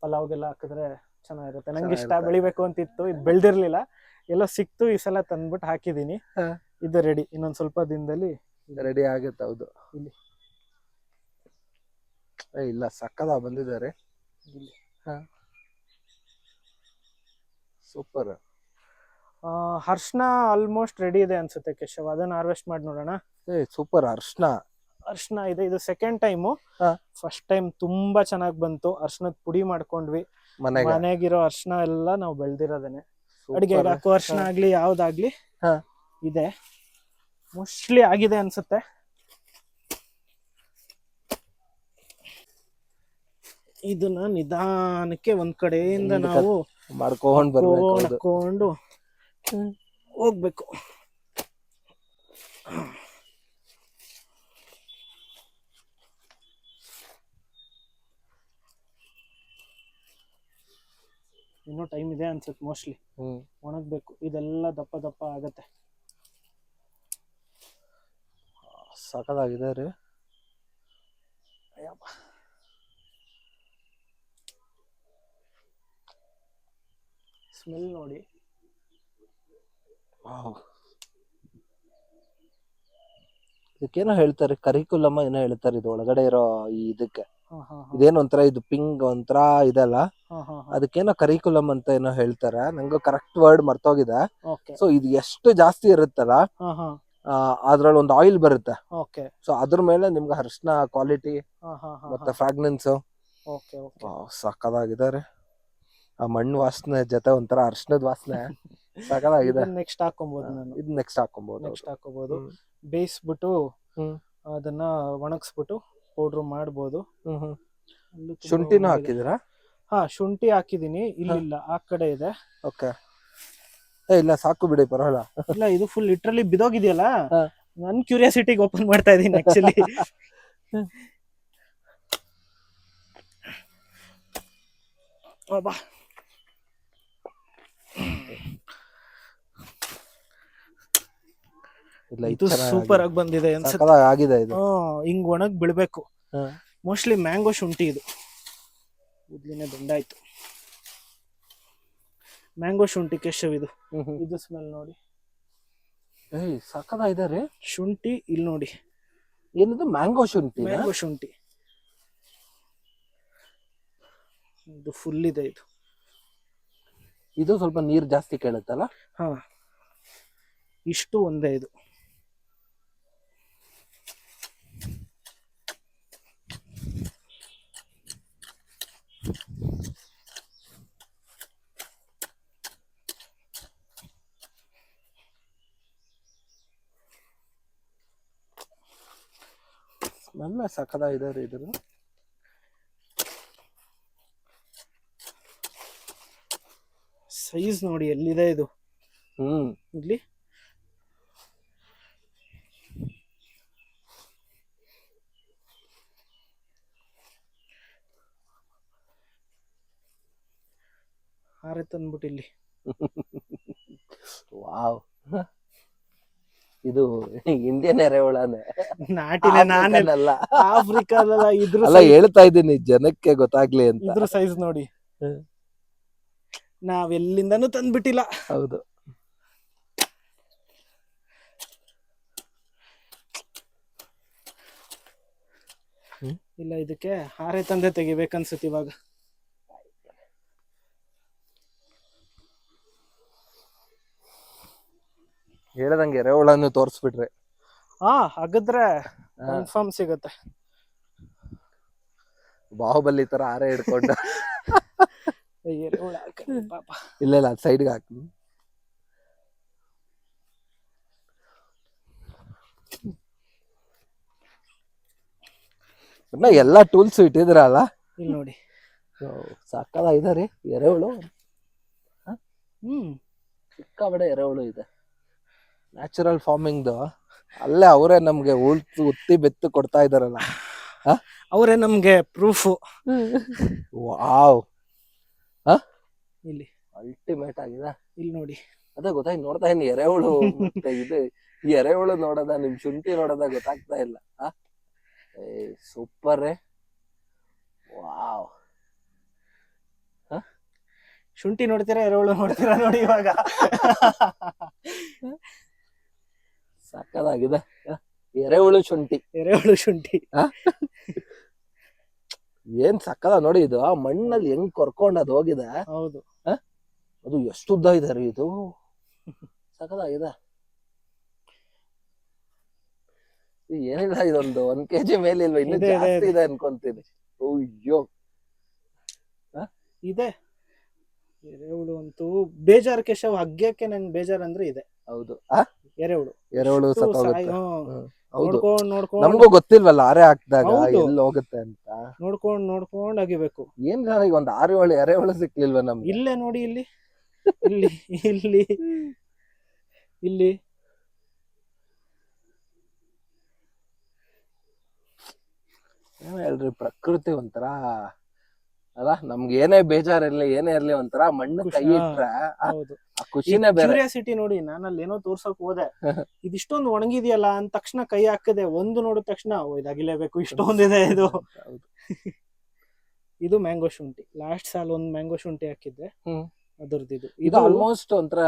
ಪಲಾವ್ಗೆಲ್ಲ ಹಾಕಿದ್ರೆ ಚೆನ್ನಾಗಿರುತ್ತೆ. ನಂಗೆ ಇಷ್ಟ ಚೆನ್ನಾಗಿರುತ್ತೆ. ಬೆಳಿಬೇಕು ಅಂತಿತ್ತು ಇದು ಬೆಳ್ದಿರ್ಲಿಲ್ಲ. ಎಲ್ಲ ಸಿಕ್ತು ಈ ಸಲ ತಂದ್ಬಿಟ್ಟು ಹಾಕಿದೀನಿ. ಹಾ. ಇದು ರೆಡಿ ಇನ್ನೊಂದ್ ಸ್ವಲ್ಪ ದಿನದಲ್ಲಿ ರೆಡಿ ಆಗುತ್ತೆ ಹೌದು. ಇಲ್ಲಿ. ಏ, ಇಲ್ಲ ಸಕ್ಕದ ಬಂದಿದ್ದಾರೆ ಇಲ್ಲಿ. ಸೂಪರ್ ಆ, ಆಲ್ಮೋಸ್ಟ್ ರೆಡಿ ಇದೆ ಅನ್ಸುತ್ತೆ ಕೇಶವ್. ಅದನ್ನ ಹಾರ್ವೆಸ್ಟ್ ಮಾಡಿ ನೋಡೋಣ. ಏ ಸೂಪರ್ ಅರ್ಶನ ಅರ್ಶನ ಇದೆ. ಇದು ಸೆಕೆಂಡ್ ಟೈಮು ಫಸ್ಟ್ ಟೈಮ್ ತುಂಬಾ ಚೆನ್ನಾಗ್ ಬಂತು. ಅರ್ಶನದ ಪುಡಿ ಮಾಡ್ಕೊಂಡ್ವಿ. ಮನೆಗೆ. ಮನೆಗಿರೋ ಅರ್ಶನ ಎಲ್ಲ ನಾವು ಬೆಳ್ದಿರೋದೇನೆ. ಅಡಿಗೆ ಹಾಕೋ ಅರ್ಶನ ಆಗ್ಲಿ ಯಾವ್ದಾಗ್ಲಿ ಇದೆ. ಮೋಸ್ಟ್ಲಿ ಆಗಿದೆ ಅನ್ಸುತ್ತೆ. ಇದನ್ನ ನಿಧಾನಕ್ಕೆ ಒಂದ್ ಕಡೆಯಿಂದ ನಾವು ಮಾಡ್ಕೊಂಡು ಹೌದು. ಹೋಗ್ಬೇಕು. ಇನ್ನೂ ಟೈಮ್ ಇದೆ ಅನ್ಸುತ್ತೆ ಮೋಸ್ಟ್ಲಿ ಒಣಗಬೇಕು ಒಣಗ್ಬೇಕು ಇದೆಲ್ಲ ದಪ್ಪ ದಪ್ಪ ಆಗತ್ತೆ ಸಖತ್ತಾಗಿದೆ ರೀ. ಸ್ಮೆಲ್ ನೋಡಿ. ಇದಕ್ಕೇನೋ ಹೇಳ್ತಾರೆ ಕರಿಕುಲಮ್ ಏನೋ ಹೇಳ್ತಾರೆ ಇದು ಒಳಗಡೆ ಇರೋ ಈ ಇದಕ್ಕೆ. ಇದೇನು ಒಂಥರ ಇದು ಪಿಂಗ್ ಒಂಥರ ಇದಲ್ಲ? ಅದಕ್ಕೇನೋ ಕರಿಕುಲಮ್ ಅಂತ ಏನೋ ಹೇಳ್ತಾರೆ. ನಂಗೆ ಕರೆಕ್ಟ್ ವರ್ಡ್ ಮರ್ತೋಗಿದೆ. ಸೊ ಇದು ಎಷ್ಟು ಜಾಸ್ತಿ ಇರುತ್ತಲ್ಲ ಅದ್ರಲ್ಲಿ ಒಂದು ಆಯಿಲ್ ಬರುತ್ತೆ. ಓಕೆ ಸೊ ಅದ್ರ ಮೇಲೆ ನಿಮ್ಗೆ ಅರಿಶಿನ ಕ್ವಾಲಿಟಿ ಮತ್ತೆ ಫ್ರಾಗ್ನೆನ್ಸ್ ಸಕ್ಕದಾಗಿದ್ದಾರೆ. ಆ ಮಣ್ಣು ವಾಸನೆ ಜೊತೆ ಒಂಥರ ಅರ್ಶನದ ವಾಸನೆ. ಸಕ್ಕದಾಗಿದೆ. ನೆಕ್ಸ್ಟ್ ಹಾಕೊಬಹುದು ನಾನು. ಇದು ನೆಕ್ಸ್ಟ್ ಹಾಕೊಬಹುದು ನೆಕ್ಸ್ಟ್ ಹಾಕೋಬಹುದು ಬೇಯಿಸ್ಬಿಟ್ಟು ಅದನ್ನ ಒಣಗಿಸ್ಬಿಟ್ಟು ಪೌಡ್ರ್ ಮಾಡ್ಬೋದು. ಶುಂಠಿನೂ. ಹಾಕಿದಿರಾ ಹಾ ಶುಂಠಿ ಹಾಕಿದೀನಿ ಇಲ್ಲಿಲ್ಲ ಆ ಕಡೆ ಇದೆ. ಓಕೆ. ಏ ಇಲ್ಲ ಸಾಕು ಬಿಡಿ ಪರವಾಗಿಲ್ಲ. ಇಲ್ಲ ಇದು ಫುಲ್ ಲಿಟ್ರಲಿ ಬಿದೋಗಿದೆಯಲ್ಲ? ಹಾ. ನನ್ ಕ್ಯೂರಿಯಾಸಿಟಿಗೆ ಓಪನ್ ಮಾಡ್ತಾ ಇದೀನಿ ಆಕ್ಚುಲಿ ಬಾ ಇಲ್ಲ ಇದು ಸೂಪರ್ ಆಗಿ ಬಂದಿದೆ ಅನ್ಸುತ್ತೆ. ಆಗಿದೆ ಇದು. ಹಿಂಗ್ ಒಣಗ್ ಬಿಡ್ಬೇಕು ಮೋಸ್ಟ್ಲಿ ಮ್ಯಾಂಗೋ ಶುಂಠಿ ಇದು. ಉದ್ಲಿನ ದಂಡ ಆಯ್ತು. ಮ್ಯಾಂಗೋ ಶುಂಠಿ ಕೆಶವ್ ಇದು. ಇದು ಸ್ಮೆಲ್ ನೋಡಿ. ಏಯ್ ಸಕ್ಕದಾಗಿದೆ ರೀ? ಶುಂಠಿ ಇಲ್ಲಿ ನೋಡಿ. ಏನಿದೆ? ಮ್ಯಾಂಗೋ ಶುಂಠಿ ಮ್ಯಾಂಗೋ ಶುಂಠಿ. ಇದು ಫುಲ್ ಇದೆ ಇದು. ಇದು ಸ್ವಲ್ಪ ನೀರು ಜಾಸ್ತಿ ಕೇಳುತ್ತಲ್ಲ? ಹಾ. ಇಷ್ಟು ಒಂದೇ ಇದು. ಸ್ಮೆಲ್ ಸಕ್ಕದಾಗಿದೆ ರೀ ಇದ್ರು ಸೈಜ್ ನೋಡಿ ಎಲ್ಲಿದೆ ಇದು? ಹ್ಮ್. ಇಲ್ಲಿ? ಹಾರೆ ಅಂದ್ಬಿಟ್ಟು ಇಲ್ಲಿ. ವಾವ್. ಇದು ಇಂಡಿಯನ್ ಎರೆಹುಳನೇ ನಾಟಿನ ನಾನೇ ಅಲ್ಲ ಆಫ್ರಿಕಾದಲ್ಲ ಇದ್ರ ಅಲ್ಲ ಹೇಳ್ತಾ ಇದ್ದೀನಿ ಜನಕ್ಕೆ ಗೊತ್ತಾಗ್ಲಿ ಅಂತ. ಇದ್ರ ಸೈಜ್ ನೋಡಿ. ನಾವೆಲ್ಲಿಂದನೂ ತಂದ್ಬಿಟ್ಟಿಲ್ಲ. ಹೌದು. ಇಲ್ಲ ಇದಕ್ಕೆ ಹಾರೆ ತಂದೆ ತೆಗಿಬೇಕನ್ಸುತ್ತೆ ಇವಾಗ. ಹೇಳ್ದಂಗೆ ಎರೆಹುಳನ್ನು ತೋರಿಸ್ಬಿಟ್ರೆ. ಹಾ ಹಾಗಿದ್ರೆ ಕನ್ಫರ್ಮ್ ಸಿಗುತ್ತೆ. ಬಾಹುಬಲಿ ತರ ಆರೆ ಹಿಡ್ಕೊಂಡು. ಎರೆಹುಳ ಕಣೆ ಪಾಪ. ಇಲ್ಲ ಇಲ್ಲ ಸೈಡ್ಗೆ ಹಾಕಿ ಇನ್ನ ಎಲ್ಲಾ ಟೂಲ್ಸ್ ಇಟ್ಟಿದ್ರಲ್ಲ? ಇಲ್ಲಿ ನೋಡಿ. ಸಾಕಾಗಿದೆ ರೀ ಎರೆಹುಳು. ಹ್ಮ್. ಸಿಕ್ಕಾಬಡೆ ಎರೆಹುಳು ಇದೆ. ನ್ಯಾಚುರಲ್ ಫಾರ್ಮಿಂಗ್ದು ಅಲ್ಲೇ ಅವರೇ ನಮಗೆ ಉಳ್ತು ಉತ್ತಿ ಬೆತ್ತು ಕೊಡ್ತಾ ಇದಾರಲ್ಲ ಅವರೇ ನಮ್ಗೆ ಪ್ರೂಫು ವಾವ್ ಇಲ್ಲಿ. ಅಲ್ಟಿಮೇಟ್ ಆಗಿದೆ. ಇಲ್ಲಿ ನೋಡಿ. ಅದೇ ಗೊತ್ತಾಯ್ತು ನೋಡ್ತಾ ಇದ್ದೀನಿ ಎರೆಹುಳು ಮತ್ತೆ ಇದು ಈ ಎರೆಹುಳು ನೋಡೋದ ನಿಮ್ ಶುಂಠಿ ನೋಡೋದ ಗೊತ್ತಾಗ್ತಾ ಇಲ್ಲ. ಆ? ಸೂಪರ್ ರೇ. ವಾವ್ ಶುಂಠಿ ನೋಡ್ತೀರಾ ಎರೆಹುಳು ನೋಡ್ತೀರಾ ನೋಡಿ ಇವಾಗ. ಸಕ್ಕದಾಗಿದೆ ಆ? ಎರೆಹುಳು ಶುಂಠಿ. ಎರೆಹುಳು ಶುಂಠಿ. ಏನ್ ಸಕ್ಕದ ನೋಡಿ ಇದು ಆ ಮಣ್ಣಲ್ಲಿ ಹೆಂಗ್ ಕೊರ್ಕೊಂಡ್ ಅದ್ ಹೋಗಿದೆ. ಹೌದು. ಅದು ಎಷ್ಟು ಉದ್ದ ಇದೆ ರೀ ಇದು? ಸಕ್ಕದಾಗಿದೆ ಏನಿಲ್ಲ ಇದೊಂದು ಒಂದ್ ಕೆಜಿ ಮೇಲೆ ಇಲ್ವಾ ಇನ್ನು ಜಾಸ್ತಿ ಇದೆ. ಇದೆ ಅನ್ಕೊಂತೀನಿ. ಅಯ್ಯೋ. ಇದೆ. ಎರೆಹುಳು ಅಂತೂ ಬೇಜಾರ್ ಕೇಶವ್ ಹಗ್ಗಕ್ಕೆ ನಂಗೆ ಬೇಜಾರ್ ಅಂದ್ರೆ ಇದೆ. ಹೌದು. ಆ? ಎರೆಹುಳು. ಎರೆಹುಳು ಸತ್ತೋಗುತ್ತೆ. ಹ್ಮ್. ಹೌದು. ನೋಡ್ಕೊಂಡ್ ನೋಡ್ಕೊಂಡ್ ನಮಗೂ ಗೊತ್ತಿಲ್ವಲ್ಲ ಆರೆ ಹಾಕ್ದಾಗ ಹೌದು. ಎಲ್ಲಿ ಹೋಗುತ್ತೆ ಅಂತ? ನೋಡ್ಕೊಂಡ್ ನೋಡ್ಕೊಂಡ್ ಅಗಿಬೇಕು. ಏನ್ ನನಗೆ ಒಂದ್ ಆರು ಏಳು ಎರೆಹುಳು ಸಿಕ್ಲಿಲ್ವ ನಮ್ಗೆ? ಇಲ್ಲೇ ನೋಡಿ ಇಲ್ಲಿ. ಇಲ್ಲಿ ಇಲ್ಲಿ. ಇಲ್ಲಿ. ಏನ್ ಹೇಳ್ರಿ ಪ್ರಕೃತಿ ಒಂಥರ ಅಲ್ಲ ನಮ್ಗೆ ಏನೇ ಬೇಜಾರಿರ್ಲಿ ಏನೇ ಇರ್ಲಿ ಒಂಥರ ಮಣ್ಣು ಕೈ ಆ ಹೌದು. ಖುಷಿನೇ ಬೇರೆ. ಕ್ಯೂರಿಯಾಸಿಟಿ ನೋಡಿ ನಾನು ಅಲ್ಲಿ ಏನೋ ತೋರ್ಸಕ್ ಹೋದೆ. ಇದಿಷ್ಟೊಂದು ಒಣಗಿದೆಯಲ್ಲ ಅಂದ ತಕ್ಷಣ ಕೈ ಹಾಕದೆ ಒಂದು ನೋಡಿದ ತಕ್ಷಣ ಓ ಇದಾಗಿಲೇಬೇಕು ಇಷ್ಟೊಂದಿದೆ ಇದು. ಇದು ಮ್ಯಾಂಗೋ ಶುಂಠಿ. ಲಾಸ್ಟ್ ಸಾಲ ಒಂದ್ ಮ್ಯಾಂಗೋ ಶುಂಠಿ ಹಾಕಿದ್ದೆ. ಅದರದ್ದು ಇದು ಆಲ್ಮೋಸ್ಟ್ ಒಂಥರ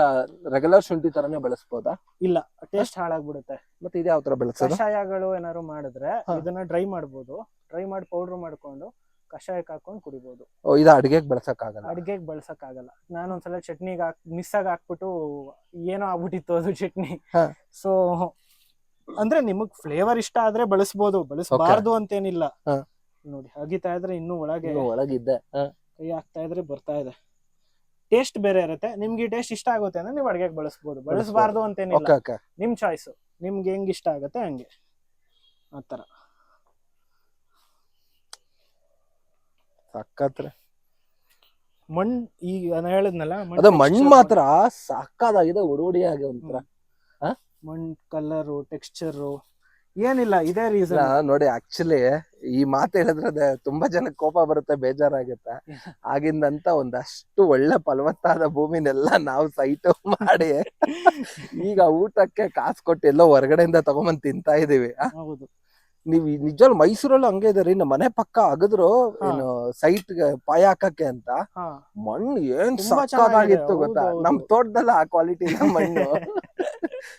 ರೆಗ್ಯುಲರ್ ಶುಂಠಿ ತರನೇ ಬೆಳೆಸ್ಬೋದಾ? ಇಲ್ಲ ಟೇಸ್ಟ್ ಹಾಳಾಗ್ಬಿಡುತ್ತೆ. ಮತ್ತೆ ಇದು ಯಾವ ತರ ಬೆಳೆಸೋದು? ಕಷಾಯಗಳು ಏನಾದ್ರು ಮಾಡಿದ್ರೆ. ಇದನ್ನ ಡ್ರೈ ಮಾಡ್ಬೋದು. ಡ್ರೈ ಮಾಡಿ ಪೌಡರ್ ಮಾಡ್ಕೊಂಡು ಕಷಾಯಕ್ಕೆ ಹಾಕೊಂಡು ಕುಡಿಬಹುದು ಇದು ಅಡಿಗೆಗೆ ಬೆಳೆಸಕ್ ಆಗಲ್ಲ ಅಡ್ಗೆಗೆ ಬಳಸಕ್ ಆಗಲ್ಲ ನಾನು ಒಂದ್ಸಲ ಚಟ್ನಿಗೆ ಹಾಕ್ ಮಿಸ್ ಆಗಿ ಹಾಕ್ಬಿಟ್ಟು ಏನೋ ಆಗ್ಬಿಟ್ಟಿತ್ತು ಅದು ಚಟ್ನಿ. ಹಾ. ಸೊ ಅಂದ್ರೆ ನಿಮಗ್ ಫ್ಲೇವರ್ ಇಷ್ಟ ಆದ್ರೆ ಬಳಸ್ಬೋದು ಬಳಸಬಾರ್ದು ಅಂತೇನಿಲ್ಲ. ಹಾ. ನೋಡಿ ಅಗಿತಾ ಇದ್ರೆ ಇನ್ನು ಒಳಗೆ ಇನ್ನು ಒಳಗಿದ್ದೆ. ಹ. ಕೈ ಹಾಕ್ತಾ ಇದ್ರೆ ಬರ್ತಾ ಇದೆ. ಟೇಸ್ಟ್ ಬೇರೆ ಇರುತ್ತೆ. ನಿಮ್ಗೆ ಟೇಸ್ಟ್ ಇಷ್ಟ ಆಗುತ್ತೆ ಅಂದ್ರೆ ನೀವು ಅಡ್ಗೆಗೆ ಬಳಸ್ಬೋದು. ಬಳಸಬಾರ್ದು ಅಂತೇನಿಲ್ಲ. ಓಕೆ ಓಕೆ ನಿಮ್ ಚಾಯ್ಸ್ ನಿಮ್ಗೆ ಹೆಂಗ್ ಇಷ್ಟ ಆಗುತ್ತೆ ಹಂಗೆ. ಆತರ ಸಕ್ಕತ್ರೆ ಮಣ್ ಈಗ ನಾನು ಹೇಳಿದ್ನಲ್ಲ ಅದು ಮಣ್ಣು ಮಾತ್ರ ಮಾತ್ರ ಸಾಕಾದಾಗಿದೆ ಆಗಿ ಒಂಥರ. ಮಣ್ ಕಲರು ಟೆಕ್ಸ್ಚರು ಏನಿಲ್ಲ ಇದೇ ರೀಸನ್ ನೋಡಿ ಆಕ್ಚುಲಿ ಈ ಮಾತು ಹೇಳಿದ್ರೆ ತುಂಬಾ ಜನ ಕೋಪ ಬರುತ್ತೆ ಬೇಜಾರಾಗುತ್ತೆ. ಆಗಿಂದಂತ ಒಂದಷ್ಟು ಒಳ್ಳೆ ಫಲವತ್ತಾದ ಭೂಮಿನೆಲ್ಲ ನಾವು ಸೈಟ್ ಮಾಡಿ ಈಗ ಊಟಕ್ಕೆ ಕಾಸು ಕೊಟ್ಟು ಎಲ್ಲೋ ಹೊರಗಡೆಯಿಂದ ತಗೊಂಬಂದ್ ತಿಂತಾ ಇದೀವಿ. ಹೌದು. ನೀವ್ ನಿಜವಾಗ್ಲು ಮೈಸೂರಲ್ಲಿ ಹಂಗೆ ಇದಾರೆ ನಮ್ಮ ಮನೆ ಪಕ್ಕ ಅಗದ್ರು ಏನು ಸೈಟ್ ಪಾಯ ಹಾಕಕ್ಕೆ ಅಂತ ಹಾ. ಮಣ್ಣು ಏನ್ ತುಂಬಾ ಚೆನ್ನಾಗಿದೆ, ಗೊತ್ತಾ? ಹೌದು, ನಮ್ ಹೌದು. ತೋಟದಲ್ಲ ಆ ಕ್ವಾಲಿಟಿ ಮಣ್ಣು.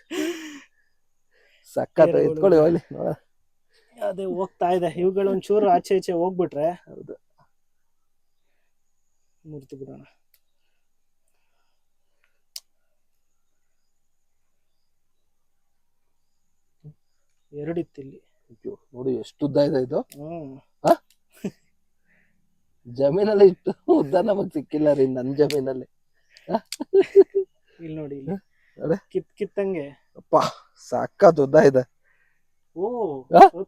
ಸಕ್ಕತ್ ಹೋಗ್ಲಿ. ಅದೇ ಹೋಗ್ತಾ ಇದೆ. ಇವುಗಳು ಒಂಚೂರು ಆಚೆ ಈಚೆ ಹೋಗ್ಬಿಟ್ರೆ ಹೌದು. ಮುರ್ತು ಬಿಡೋಣ. ಎರಡಿತ್ತು ಇಲ್ಲಿ. ನೋಡಿ ಎಷ್ಟು ಉದ್ದ ಇದೆ ಇದು. ಜಮೀನಲ್ಲಿ ಇಷ್ಟು ಉದ್ದ ನಮಗ್ ಸಿಕ್ಕಿಲ್ಲ ರೀ ನನ್ ಜಮೀನಲ್ಲಿ. ಇಲ್ಲಿ ನೋಡಿ. ಕಿತ್ ಕಿತ್ತಂಗೆ. ಅಪ್ಪ ಸಕ್ಕತ್ ಉದ್ದ ಇದೆ. ಓ?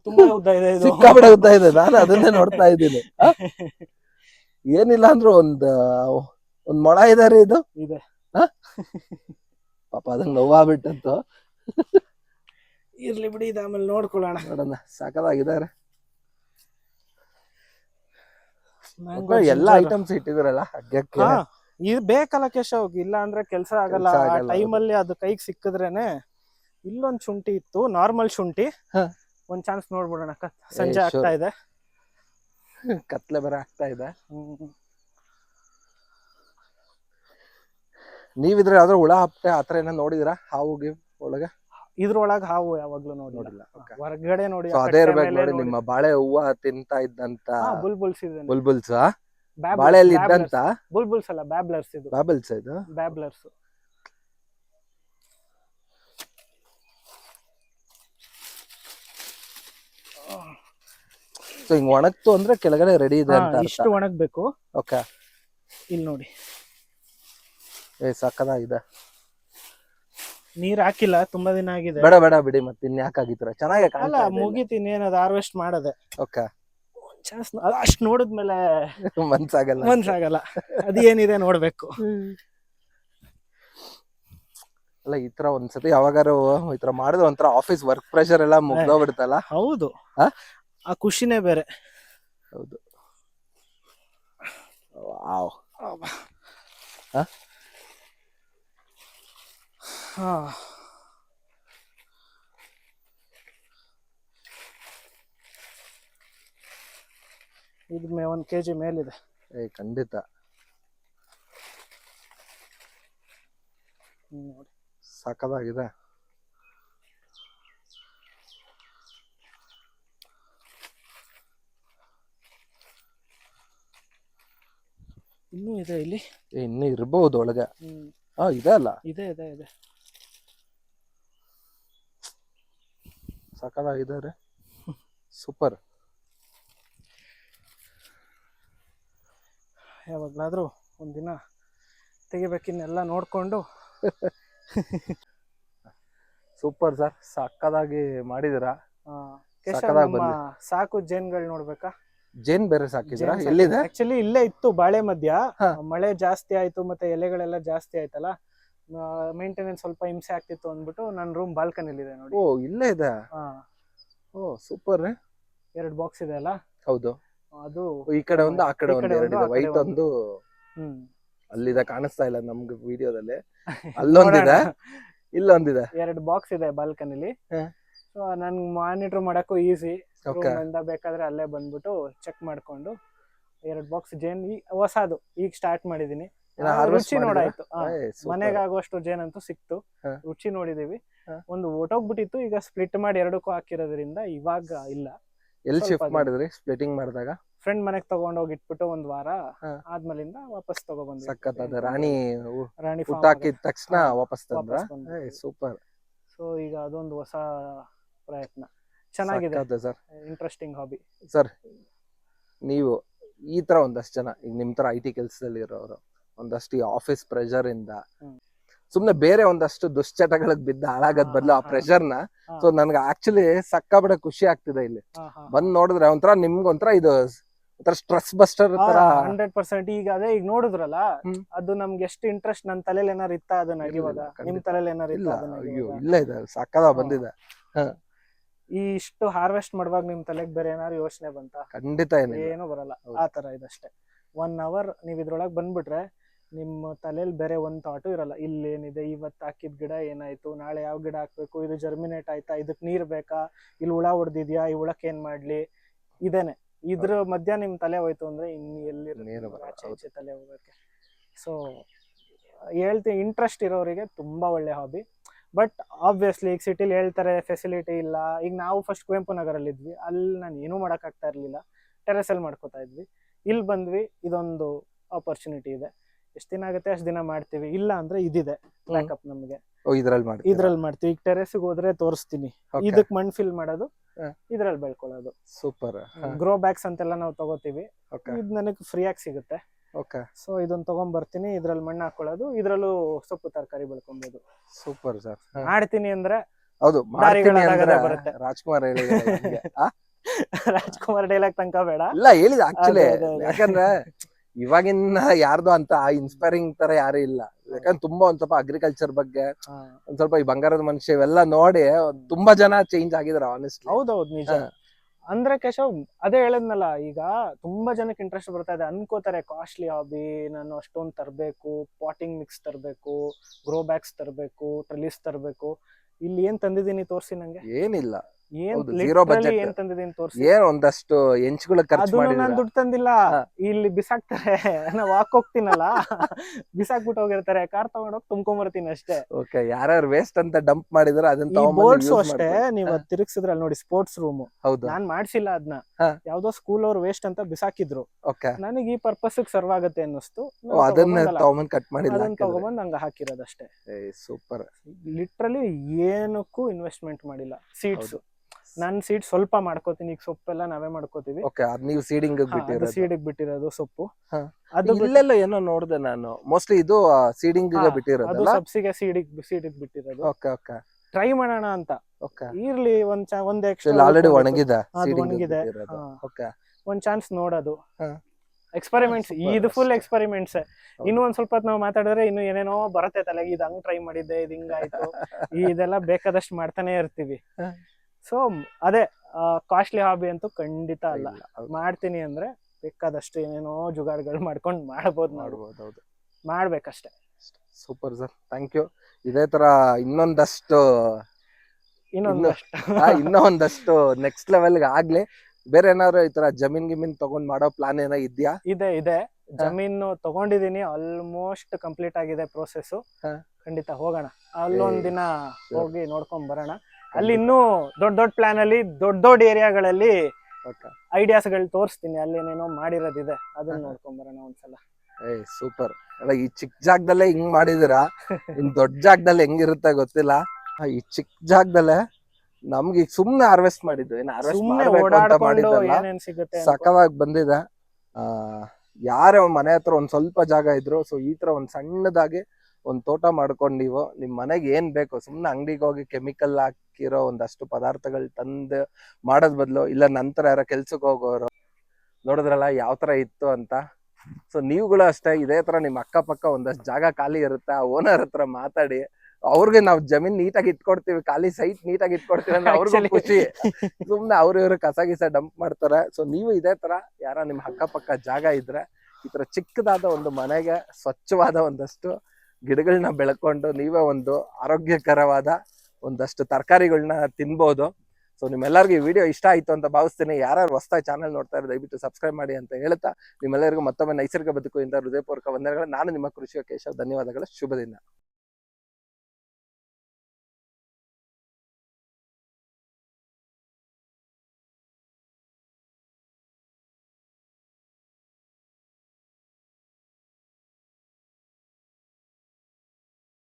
ತುಂಬಾ ಉದ್ದ ಇದೆ ಇದು. ಸಿಕ್ಕಾಬಿಡ ಉದ್ದ ಇದೆ. ನಾನು ಅದನ್ನೇ ನೋಡ್ತಾ ಇದ್ದೀನಿ? ಏನಿಲ್ಲ ಅಂದ್ರು ಒಂದ್ ಒಂದ್ ಮೊಳ ಇದೆ ರೀ ಇದು. ಇದೆ. ಪಾಪ ಅದಂಗ್ ನೋವಾಗ್ಬಿಟ್ಟಂತು. ಇರ್ಲಿ ಬಿಡಿ ಇದು ಆಮೇಲೆ ನೋಡ್ಕೊಳ್ಳೋಣ. ನೋಡೋಣ ಸಾಕದಾಗಿದ್ದಾರೆ ಎಲ್ಲಾ ಐಟಮ್ಸ್ ಇಟ್ಟಿದ್ರಲ್ಲ ಇದು ಬೇಕಲ್ಲ ಕೇಶವ್ ಇಲ್ಲ ಅಂದ್ರೆ ಕೆಲಸ ಆಗಲ್ಲ. ಆ ಟೈಮಲ್ಲಿ ಅದು ಕೈಗೆ ಸಿಕ್ಕಿದ್ರೇನೆ ಇಲ್ಲೊಂದ್ ಶುಂಠಿ ಇತ್ತು ನಾರ್ಮಲ್ ಶುಂಠಿ. ಹಾ. ಒಂದ್ ಚಾನ್ಸ್ ನೋಡ್ಬಿಡೋಣ ಸಂಜೆ ಆಗ್ತಾ ಇದೆ. ಕತ್ಲೆ ಬೇರೆ ಆಗ್ತಾ ಇದೆ. ನೀವಿದ್ರೆ ಯಾವ್ದಾದ್ರು ಹುಳ ಹಪ್ಪೆ ಆತರ ಏನೋ ನೋಡಿದಿರಾ ಗಿವ್ ಒಳಗೆ? ಇದ್ರೊಳಗ್ ಹಾವು ಯಾವಾಗ್ಲೂ ನೋಡಿಲ್ಲ. ಹೊರಗಡೆ ನೋಡಿ ಸೊ ಅದೇ ಇರ್ಬೇಕು ನೋಡಿ ನಿಮ್ಮ ಬಾಳೆ ಹೂವ ತಿಂತಾ ಇದ್ದಂತ ಬುಲ್ಬುಲ್ಸ್ ಇದೆ. ಬುಲ್ಬುಲ್ಸ್ ಬಾಳೆಯಲ್ಲಿ ಇದ್ದಂತ? ಬುಲ್ಬುಲ್ಸ್ ಅಲ್ಲ ಬ್ಯಾಬ್ಲರ್ಸ್ ಇದು. ಬ್ಯಾಬಲ್ಸ್ ಇದು? ಬ್ಯಾಬ್ಲರ್ಸ್ ಸೊ ಹಿಂಗ್ ಒಣಗ್ತು ಅಂದ್ರೆ ಕೆಳಗಡೆ ರೆಡಿ ಇದೆ ಅಂತ ಇಷ್ಟು ಒಣಗ್ಬೇಕು. ಓಕೆ ಇಲ್ಲಿ ನೋಡಿ. ಏ ಸಕ್ಕದಾಗಿದೆ. ನೀರ್ ಹಾಕಿಲ್ಲ ತುಂಬಾ ದಿನ ಆಗಿದೆ. ಬೇಡ ಬೇಡ ಬಿಡಿ ಮತ್ತೆ ಇನ್ಯಾಕಾಗಿತ್ರ ಚೆನ್ನಾಗಿ ಅಲ್ಲ ಕಾಣ್ತಾ ಇದೆ ಮುಗಿತೀನಿ ಏನದು ಹಾರ್ವೆಸ್ಟ್ ಮಾಡದೆ. ಓಕೆ. ಚಾನ್ಸ್ ಅಷ್ಟ್ ನೋಡಿದ್ಮೇಲೆ ಮನ್ಸಾಗಲ್ಲ ಮನ್ಸಾಗಲ್ಲ. ಅದು ಏನಿದೆ ನೋಡ್ಬೇಕು. ಅಲ್ಲ ಈ ತರ ಒಂದ್ಸತಿ ಯಾವಾಗಾರು ಈ ತರ ಮಾಡಿದ್ರೆ ಒಂಥರ ಆಫೀಸ್ ವರ್ಕ್ ಪ್ರೆಷರ್ ಎಲ್ಲ ಮುಗ್ದೋಗ್ಬಿಡ್ತಲ್ಲ ಹೌದು. ಆ? ಆ ಖುಷಿನೇ ಬೇರೆ. ಹೌದು. ವಾವ್. ಆ? ಹಾ. ಇದು ಮೇ ಕೆ ಜಿ ಮೇಲಿದೆ. ಏ ಖಂಡಿತ. ನೋಡಿ. ಸಕ್ಕದಾಗಿದೆ ಇನ್ನೂ ಇದೆ ಇಲ್ಲಿ? ಏ, ಇನ್ನೂ ಇರ್ಬಹುದು ಒಳಗೆ. ಹ್ಮ್. ಹಾ ಇದೆ ಅಲ್ಲ? ಇದೆ ಇದೆ ಇದೆ. ಸಕ್ಕದಾಗಿದೆ ರೀ ಸೂಪರ್. ಯಾವಾಗ್ಲಾದ್ರೂ ಒಂದಿನ ತೆಗಿಬೇಕಿನ್ನೆಲ್ಲ ನೋಡ್ಕೊಂಡು. ಸೂಪರ್ ಸರ್ ಸಕ್ಕದಾಗಿ ಮಾಡಿದಿರಾ ಸಾಕು ಜೇನ್ಗಳು ನೋಡ್ಬೇಕಾ? ಜೇನ್ ಬೇರೆ ಸಾಕಿದ್ರ ಎಲ್ಲಿದೆ? ಆಕ್ಚುಲಿ ಇಲ್ಲೇ ಇತ್ತು ಬಾಳೆ ಮಧ್ಯ. ಮಳೆ ಜಾಸ್ತಿ ಆಯ್ತು ಮತ್ತೆ ಎಲೆಗಳೆಲ್ಲ ಜಾಸ್ತಿ ಆಯ್ತಲ್ಲ? ಮೇಂಟೆನೆನ್ಸ್ ಸ್ವಲ್ಪ ಹಿಂಸೆ ಆಗ್ತಿತ್ತು ಅಂದ್ಬಿಟ್ಟು ನನ್ನ ರೂಮ್ ಬಾಲ್ಕನಿಲಿ ಇದೆ ನೋಡಿ. ಓ ಇಲ್ಲೇ ಇದೆ? ಹಾ. ಓ ಸೂಪರ್ ಎರಡು ಬಾಕ್ಸ್ ಇದೆ ಅಲ್ಲ? ಹೌದು. ಅದು ಈ ಕಡೆ ಒಂದು ಆ ಕಡೆ ಈ ಒಂದು ಕಡೆ ಎರಡು ಒಂದು, ಇದೆ. ಆ ಕಡೆ ವೈಟ್ ಒಂದು. ಒಂದು. ಹ್ಮ್ ಅಲ್ಲಿದೆ ಕಾಣಿಸ್ತಾ ಇಲ್ಲ ನಮ್ಗೆ ವಿಡಿಯೋದಲ್ಲಿ ಅಲ್ಲೊಂದಿದೆ. ಇಲ್ಲೊಂದಿದೆ. ಎರಡು ಬಾಕ್ಸ್ ಇದೆ ಬಾಲ್ಕನಿಲಿ ಹಾ. ಸೊ ನನ್ ಮಾನಿಟರ್ ಮಾಡಕ್ಕೂ ಈಸಿ ಓಕೆ ರೂಮ್ ಬೇಕಾದ್ರೆ ಅಲ್ಲೇ ಬಂದ್ಬಿಟ್ಟು ಚೆಕ್ ಮಾಡ್ಕೊಂಡು ಎರಡು ಬಾಕ್ಸ್ ಜೇನ್ ಈ ಹೊಸದು ಈಗ ಸ್ಟಾರ್ಟ್ ಮಾಡಿದೀನಿ ರುಚಿ? ನೋಡಾಯ್ತು. ಮನೆಗಾಗುವಷ್ಟು ಜೇನಂತೂ ಸಿಕ್ತು. ರುಚಿ ನೋಡಿದೀವಿ. ಒಂದು ಓಟೋಗ್ಬಿಟ್ಟಿತ್ತು ಈಗ ಸ್ಪ್ಲಿಟ್ ಮಾಡಿ ಎರಡಕ್ಕೂ ಹಾಕಿರೋದ್ರಿಂದ ಇವಾಗ ಇಲ್ಲ. ಎಲ್ಲಿ ಶಿಫ್ಟ್. ಮಾಡಿದ್ರಿ? ಸ್ಪ್ಲಿಟಿಂಗ್ ಮಾಡಿದಾಗ? ಫ್ರೆಂಡ್ ಮನೆಗ್ ತಗೊಂಡೋಗಿ ಇಟ್ಬಿಟ್ಟು ಒಂದ್ ವಾರ. ಆದ್ಮೇಲಿಂದ ವಾಪಸ್ ತಗೊಬಂದ್ ಸಖತ್ ಅದ. ರಾಣಿ ರಾಣಿ ಹಾಕಿದ ತಕ್ಷಣ ವಾಪಸ್ ತಂದ್ರ? ಸೂಪರ್ ಸೊ ಈಗ ಅದೊಂದು ಹೊಸ ಪ್ರಯತ್ನ. ಚೆನ್ನಾಗಿದೆ. ಸರ್. ಇಂಟ್ರೆಸ್ಟಿಂಗ್ ಹಾಬಿ ಸರ್ ನೀವು ಈ ತರ ಒಂದಷ್ಟು ಜನ ಈಗ ನಿಮ್ ತರ ಐ ಟಿ ಕೆಲಸದಲ್ಲಿ ಇರೋರು ಒಂದಷ್ಟು ಈ ಆಫೀಸ್ ಪ್ರೆಷರ್ ಇಂದ. ಸುಮ್ನೆ ಬೇರೆ ಒಂದಷ್ಟು ದುಶ್ಚಟಗಳಿಗೆ ಬಿದ್ದ ಹಾಳಾಗದ್ ಬದ್ಲು ಆ ಪ್ರೆಷರ್ನ. ಸೊ ನನ್ಗೆ ಆಕ್ಚುಲಿ ಸಕ್ಕಾಬಡ ಖುಷಿ ಆಗ್ತಿದೆ ಇಲ್ಲಿ. ಬಂದ್ ನೋಡಿದ್ರೆ ಒಂಥರ ನಿಮ್ಗೆ ಒಂಥರ ಇದು ಒಂಥರ ಸ್ಟ್ರೆಸ್ ಬಸ್ಟರ್ ತರ. ಹಂಡ್ರೆಡ್ ಪರ್ಸೆಂಟ್ ಈಗ ಅದೇ ಈಗ ನೋಡಿದ್ರಲ್ಲ ಅದು ನಮ್ಗೆ ಎಷ್ಟು ಇಂಟ್ರೆಸ್ಟ್ ನನ್ ತಲೆಯಲ್ಲಿ ಏನಾರು ಇತ್ತ ಅದನ್ನ ಇಲ್ಲ, ನಿಮ್. ತಲೆಯಲ್ಲಿ ಏನಾರು ಇಲ್ಲ ಅಯ್ಯೋ? ಇಲ್ಲ ಇದೆ ಸಕ್ಕದ ಬಂದಿದೆ. ಈ ಇಷ್ಟು ಹಾರ್ವೆಸ್ಟ್ ಮಾಡುವಾಗ ನಿಮ್ ತಲೆಗೆ ಬೇರೆ ಏನಾರು ಯೋಚನೆ ಬಂತ? ಖಂಡಿತ ಏನು ಬರಲ್ಲ. ಆ ತರ ಇದಷ್ಟೇ. ಒನ್ ಅವರ್ ನೀವ್ ಇದ್ರೊಳಗ್ ಬಂದ್ಬಿಟ್ರೆ ನಿಮ್ಮ ತಲೆಯಲ್ಲಿ ಬೇರೆ ಒಂದು ಥಾಟು ಇರಲ್ಲ ಇಲ್ಲೇನಿದೆ ಇವತ್ತು ಹಾಕಿದ ಗಿಡ ಏನಾಯ್ತು ನಾಳೆ ಯಾವ ಗಿಡ ಹಾಕ್ಬೇಕು ಇದು ಜರ್ಮಿನೇಟ್ ಆಯ್ತಾ ಇದಕ್ಕೆ ನೀರು ಬೇಕಾ ಇಲ್ಲಿ ಹುಳ ಹೊಡೆದಿದ್ಯಾ ಈ ಹುಳಕ್ಕೆ ಏನು ಮಾಡಲಿ? ಇದೇನೆ. ಇದ್ರ ಮಧ್ಯ ನಿಮ್ಮ ತಲೆ ಹೋಯ್ತು ಅಂದರೆ ಇನ್ನು ಎಲ್ಲಿ ಆಚೆ ತಲೆ ಹೋಗೋಕ್ಕೆ ಸೊ ಹೇಳ್ತೀನಿ ಇಂಟ್ರೆಸ್ಟ್ ಇರೋರಿಗೆ ತುಂಬ ಒಳ್ಳೆ ಹಾಬಿ ಬಟ್ ಆಬ್ವಿಯಸ್ಲಿ ಈಗ ಸಿಟಿಲಿ ಹೇಳ್ತಾರೆ ಫೆಸಿಲಿಟಿ ಇಲ್ಲ. ಈಗ ನಾವು ಫಸ್ಟ್ ಕುವೆಂಪು ನಗರಲ್ಲಿ ಇದ್ವಿ. ಅಲ್ಲಿ ನಾನು ಏನೂ ಮಾಡೋಕ್ಕಾಗ್ತಾ ಇರಲಿಲ್ಲ. ಟೆರೆಸಲ್ಲಿ ಅಲ್ಲಿ ಮಾಡ್ಕೋತಾ ಇದ್ವಿ. ಇಲ್ಲಿ ಬಂದ್ವಿ ಇದೊಂದು ಆಪರ್ಚುನಿಟಿ ಇದೆ. ಎಷ್ಟು ದಿನ ಆಗುತ್ತೆ ಅಷ್ಟು ದಿನ ಮಾಡ್ತೀವಿ. ಇಲ್ಲ ಅಂದ್ರೆ ಇದಿದೆ ಬ್ಯಾಕಪ್ ನಮಗೆ. ಇದ್ರಲ್ಲಿ ಮಾಡಿ ಇದ್ರಲ್ಲಿ ಮಾಡ್ತೀವಿ. ಈಗ ಟೆರೆಸ್ಗೆ ಹೋದ್ರೆ ತೋರಿಸ್ತೀನಿ. ಇದಕ್ ಮಣ್ಣು ಫಿಲ್ ಮಾಡೋದು. ಇದ್ರಲ್ಲಿ ಬೆಳ್ಕೊಳ್ಳೋದು. ಸೂಪರ್ ಗ್ರೋ ಬ್ಯಾಗ್ಸ್ ಅಂತೆಲ್ಲ ನಾವು ತಗೋತೀವಿ. ಇದು ನನಗೆ ಫ್ರೀಯಾಗಿ ಸಿಗುತ್ತೆ. ಓಕೆ ಸೊ ಇದನ್ನ ತಗೊಂಡ್ ಬರ್ತೀನಿ ಇದ್ರಲ್ಲಿ ಮಣ್ಣು ಹಾಕೊಳ್ಳೋದು. ಇದ್ರಲ್ಲೂ ಸೊಪ್ಪು ತರಕಾರಿ ಬೆಳ್ಕೊಬೋದು. ಸೂಪರ್ ಸರ್ ಮಾಡ್ತೀನಿ ಅಂದ್ರೆ ಹೌದು ಬರುತ್ತೆ. ರಾಜ್ಕುಮಾರ್? ರಾಜ್ಕುಮಾರ್ ಡೈಲಾಗ್ ತನಕ ಬೇಡ. ಇಲ್ಲ ಹೇಳಿದ ಆಕ್ಚುಲಿ. ಯಾಕಂದ್ರೆ ಇವಾಗಿನ ಯಾರ್ದು ಅಂತ ಇನ್ಸ್ಪೈರಿಂಗ್ ತರ ಯಾರು ಇಲ್ಲ. ಯಾಕಂದ್ರೆ ತುಂಬಾ ಒಂದ್ ಸ್ವಲ್ಪ ಅಗ್ರಿಕಲ್ಚರ್ ಬಗ್ಗೆ. ಒಂದ್ ಸ್ವಲ್ಪ ಈ ಬಂಗಾರದ ಮನುಷ್ಯ ಇವೆಲ್ಲ ನೋಡಿ ತುಂಬಾ ಜನ ಚೇಂಜ್ ಆಗಿದಾರೆ ಆನೆಸ್ಟ್ ಹೌದೌದು ನಿಜ. ಅಂದ್ರೆ ಕೇಶವ್ ಅದೇ ಹೇಳದ್ನಲ್ಲ ಈಗ ತುಂಬಾ ಜನಕ್ಕೆ ಇಂಟ್ರೆಸ್ಟ್ ಬರ್ತಾ ಇದೆ. ಅನ್ಕೋತಾರೆ ಕಾಸ್ಟ್ಲಿ ಹಾಬಿ ನಾನು ಅಷ್ಟೊಂದ್ ತರಬೇಕು ಪಾಟಿಂಗ್ ಮಿಕ್ಸ್ ತರಬೇಕು ಗ್ರೋ ಬ್ಯಾಗ್ಸ್ ತರಬೇಕು ಟ್ರಲಿಸ್ ತರಬೇಕು. ಇಲ್ಲಿ ಏನ್ ತಂದಿದ್ದೀನಿ ತೋರಿಸಿ ನಂಗೆ? ಏನಿಲ್ಲ. ಏನ್. ಏನ್ ತಂದಿದ್ದೀನಿ ತೋರ್ಸಿ. ಏನ್ ಒಂದಷ್ಟು ಹೆಂಚುಗಳ ಖರ್ಚು ನಾನ್ ದುಡ್ಡು ತಂದಿಲ್ಲ. ಇಲ್ಲಿ ಬಿಸಾಕ್ತಾರೆ. ನಾವ್ ವಾಕ್ ಹೋಗ್ತೀನಲ್ಲ. ಬಿಸಾಕ್ಬಿಟ್ಟು ಹೋಗಿರ್ತಾರೆ. ಕಾರ್ ತಗೊಂಡೋಗಿ ತುಂಬ್ಕೊಂಬರ್ತೀನಿ ಅಷ್ಟೇ. ಓಕೆ ಯಾರ್ಯಾರು ವೇಸ್ಟ್ ಅಂತ ಡಂಪ್ ಮಾಡಿದ್ರೆ ಅದನ್ನ ಬೋರ್ಡ್ಸ್ ಅಷ್ಟೇ. ನೀವ್ ಅಲ್ಲಿ ನೋಡಿ ಸ್ಪೋರ್ಟ್ಸ್ ರೂಮ್ ಹೌದು. ನಾನ್ ಮಾಡ್ಸಿಲ್ಲ ಅದನ್ನ ಯಾವ್ದೋ ಸ್ಕೂಲ್ ಅವ್ರು ವೇಸ್ಟ್ ಅಂತ ಬಿಸಾಕಿದ್ರು. ಓಕೆ ನನಗೆ ಈ ಪರ್ಪಸ್ ಸರ್ವ್ ಆಗುತ್ತೆ ಅನ್ನಿಸ್ತು. ನಾನ್ ಅದನ್ನ. ತಗೊಂಬಂದ್ ಕಟ್ ಮಾಡಿ ಅದನ್ನ ತಗೊಂಬಂದ್ ಹಂಗ ಹಾಕಿರೋದಷ್ಟೇ ಸೂಪರ್ ಲಿಟ್ರಲಿ ಏನಕ್ಕೂ ಇನ್ವೆಸ್ಟ್ಮೆಂಟ್ ಮಾಡಿಲ್ಲ. ಸೀಡ್ಸ್ ನಾನ್ ಸೀಡ್ ಸ್ವಲ್ಪ ಮಾಡ್ಕೋತೀನಿ ಈಗ ಸೊಪ್ಪೆಲ್ಲ ನಾವೇ ಮಾಡ್ಕೋತೀವಿ. ಓಕೆ ಅದ್ ನೀವು ಸೀಡಿಂಗ್ ಬಿಟ್ಟಿರೋದು. ಸೀಡಿಗೆ ಬಿಟ್ಟಿರೋದು ಸೊಪ್ಪು. ಅದು ಇಲ್ಲೆಲ್ಲ ಏನೋ ನೋಡ್ದೆ ನಾನು. ಮೋಸ್ಟ್ಲಿ ಇದು ಸೀಡಿಂಗ್ ಬಿಟ್ಟಿರೋದು ಸಬ್ಸಿಗೆ ಸೀಡಿಗ್ ಸೀಡಿಗ್ ಬಿಟ್ಟಿರೋದು. ಓಕೆ ಓಕೆ ಟ್ರೈ ಮಾಡೋಣ ಅಂತ. ಓಕೆ ಇರ್ಲಿ ಒಂದ್ ಚ- ಒಂದ್ ಎಕ್ಸ್ಟ್ರಾ ಆಲ್ರೆಡಿ ಒಣಗಿದೆ ಸೀಡಿಂಗ್ ಒಣಗಿದೆ. ಓಕೆ ಒಂದ್ ಚಾನ್ಸ್ ನೋಡೋದು. ಎಕ್ಸ್ಪೆರಿಮೆಂಟ್ಸ್ ಇದು ಫುಲ್ ಎಕ್ಸ್ಪರಿಮೆಂಟ್ಸ್ ಇನ್ನು ಒಂದ್ ಸ್ವಲ್ಪ ನಾವು ಮಾತಾಡಿದ್ರೆ ಇನ್ನು ಏನೇನೋ ಬರುತ್ತೆ ತಲೆಗೆ. ಇದು ಹಂಗ್ ಟ್ರೈ ಮಾಡಿದ್ದೆ ಇದು ಹಿಂಗಾಯ್ತು ಇದೆಲ್ಲ ಬೇಕಾದಷ್ಟು ಮಾಡ್ತಾನೆ ಇರ್ತೀವಿ. ಸೊ ಅದೇ ಕಾಸ್ಟ್ಲಿ ಹಾಬಿ ಅಂತೂ ಖಂಡಿತ ಅಲ್ಲ. ಮಾಡ್ತೀನಿ ಅಂದ್ರೆ ಬೇಕಾದಷ್ಟು ಏನೇನೋ ಜುಗಾಡ್ಗಳು ಮಾಡ್ಕೊಂಡು ಮಾಡ್ಬೋದು ಮಾಡಬಹುದು ಮಾಡ್ಬೋದು ಹೌದು. ಮಾಡ್ಬೇಕಷ್ಟೇ. ಸೂಪರ್ ಸರ್ ಥ್ಯಾಂಕ್ ಯು ಇದೇ ತರ ಇನ್ನೊಂದಷ್ಟು ಇನ್ನೊಂದಷ್ಟು ಇನ್ನೂ ಒಂದಷ್ಟು ನೆಕ್ಸ್ಟ್ ಲೆವೆಲ್ಗೆ ಆಗ್ಲಿ. ಬೇರೆ ಏನಾದ್ರು ಈ ತರ ಜಮೀನ್ ಗಿಮೀನ್ ತಗೊಂಡ್ ಮಾಡೋ ಪ್ಲಾನ್ ಏನೋ ಇದ್ಯಾ? ಇದೆ ಇದೆ. ಜಮೀನು ತಗೊಂಡಿದೀನಿ ಆಲ್ಮೋಸ್ಟ್ ಕಂಪ್ಲೀಟ್ ಆಗಿದೆ ಪ್ರೋಸೆಸ್. ಖಂಡಿತ ಹೋಗೋಣ. ಅಲ್ಲೊಂದ್ ದಿನ ಹೋಗಿ ನೋಡ್ಕೊಂಡ್ ಬರೋಣ. ಅಲ್ಲಿ ಇನ್ನೂ ದೊಡ್ಡ ದೊಡ್ಡ ಪ್ಲಾನ್ ಅಲ್ಲಿ ದೊಡ್ಡ ದೊಡ್ಡ ಏರಿಯಾಗಳಲ್ಲಿ ಐಡಿಯಾಸ್ಗಳು ತೋರಿಸ್ತೀನಿ. ಅಲ್ಲಿ ಏನೇನೋ ಮಾಡಿರೋದಿದೆ. ಅದನ್ನ. ನೋಡ್ಕೊಂಡ್ ಬರೋಣ ಒಂದ್ಸಲ. ಏ ಸೂಪರ್ ಅಲ್ಲ ಈ ಚಿಕ್ಕ ಜಾಗದಲ್ಲೇ ಹಿಂಗ್ ಮಾಡಿದಿರಾ ಇನ್ ದೊಡ್ಡ ಜಾಗದಲ್ಲಿ ಹೆಂಗಿರುತ್ತೆ ಗೊತ್ತಿಲ್ಲ? ಈ ಚಿಕ್ಕ ಜಾಗದಲ್ಲೇ ನಮ್ಗೆ ಈಗ ಸುಮ್ನೆ ಹಾರ್ವೆಸ್ಟ್ ಮಾಡಿದ್ದು. ಏನ್ ಹಾರ್ವೆಸ್ಟ್ ಮಾಡಿದ್ದಲ್ಲ. ಸಕವಾಗಿ ಬಂದಿದೆ. ಆ ಯಾರೇ ಮನೆ ಹತ್ರ ಒಂದ್ ಸ್ವಲ್ಪ ಜಾಗ ಇದ್ರು ಸೊ ಈ ತರ ಒಂದ್ ಸಣ್ಣದಾಗಿ ಒಂದ್ ತೋಟ ಮಾಡ್ಕೊಂಡು ನೀವು ನಿಮ್ ಮನೆಗೆ ಏನ್ ಬೇಕು ಸುಮ್ಮನೆ ಅಂಗಡಿಗೆ ಹೋಗಿ ಕೆಮಿಕಲ್ ಹಾಕಿರೋ ಒಂದಷ್ಟು ಪದಾರ್ಥಗಳು ತಂದು ಮಾಡೋದ್ ಬದಲು ಇಲ್ಲ ನಂತರ ಯಾರೋ ಕೆಲ್ಸಕ್ಕೆ ಹೋಗೋರು ನೋಡಿದ್ರಲ್ಲ ಯಾವ ತರ ಇತ್ತು ಅಂತ. ಸೊ ನೀವುಗಳು ಅಷ್ಟೇ ಇದೇ ತರ ನಿಮ್ ಅಕ್ಕಪಕ್ಕ ಒಂದಷ್ಟು ಜಾಗ ಖಾಲಿ ಇರುತ್ತೆ ಆ ಓನರ್ ಹತ್ರ ಮಾತಾಡಿ ಅವ್ರಿಗೆ ನಾವು ಜಮೀನ್ ನೀಟಾಗಿ ಇಟ್ಕೊಡ್ತೀವಿ ಖಾಲಿ ಸೈಟ್ ನೀಟಾಗಿ ಇಟ್ಕೊಡ್ತೀವಿ ಅಂದ್ರೆ ಅವ್ರಿಗೂ ಖುಷಿ. ಸುಮ್ನೆ ಅವ್ರ ಇವ್ರು ಕಸ ಗಿಸ ಡಂಪ್ ಮಾಡ್ತಾರೆ. ಸೊ ನೀವು ಇದೇ ತರ ಯಾರ ನಿಮ್ ಅಕ್ಕಪಕ್ಕ ಜಾಗ ಇದ್ರೆ ಈ ತರ ಚಿಕ್ಕದಾದ ಒಂದು ಮನೆಗೆ ಸ್ವಚ್ಛವಾದ ಒಂದಷ್ಟು ಗಿಡಗಳನ್ನ ಬೆಳ್ಕೊಂಡು ನೀವೇ ಒಂದು ಆರೋಗ್ಯಕರವಾದ ಒಂದಷ್ಟು ತರಕಾರಿಗಳನ್ನ ತಿನ್ಬೋದು. ಸೊ ನಿಮ್ಮೆಲ್ಲರಿಗೂ ಈ ವಿಡಿಯೋ ಇಷ್ಟ ಆಯಿತು ಅಂತ ಭಾವಿಸ್ತೀನಿ. ಯಾರ್ಯಾರು ಹೊಸ ಚಾನಲ್ ನೋಡ್ತಾ ಇರೋ ದಯವಿಟ್ಟು ಸಬ್ಸ್ಕ್ರೈಬ್ ಮಾಡಿ ಅಂತ ಹೇಳ್ತಾ ನಿಮ್ಮೆಲ್ಲರಿಗೂ ಮತ್ತೊಮ್ಮೆ ನೈಸರ್ಗಿಕ ಬದುಕು ಇಂದ ಹೃದಯಪೂರ್ವಕ ವಂದನೆಗಳು. ನಾನು ನಿಮ್ಮ ಕೃಷಿಯ ಕೇಶವ್. ಧನ್ಯವಾದಗಳು. ಶುಭ ದಿನ.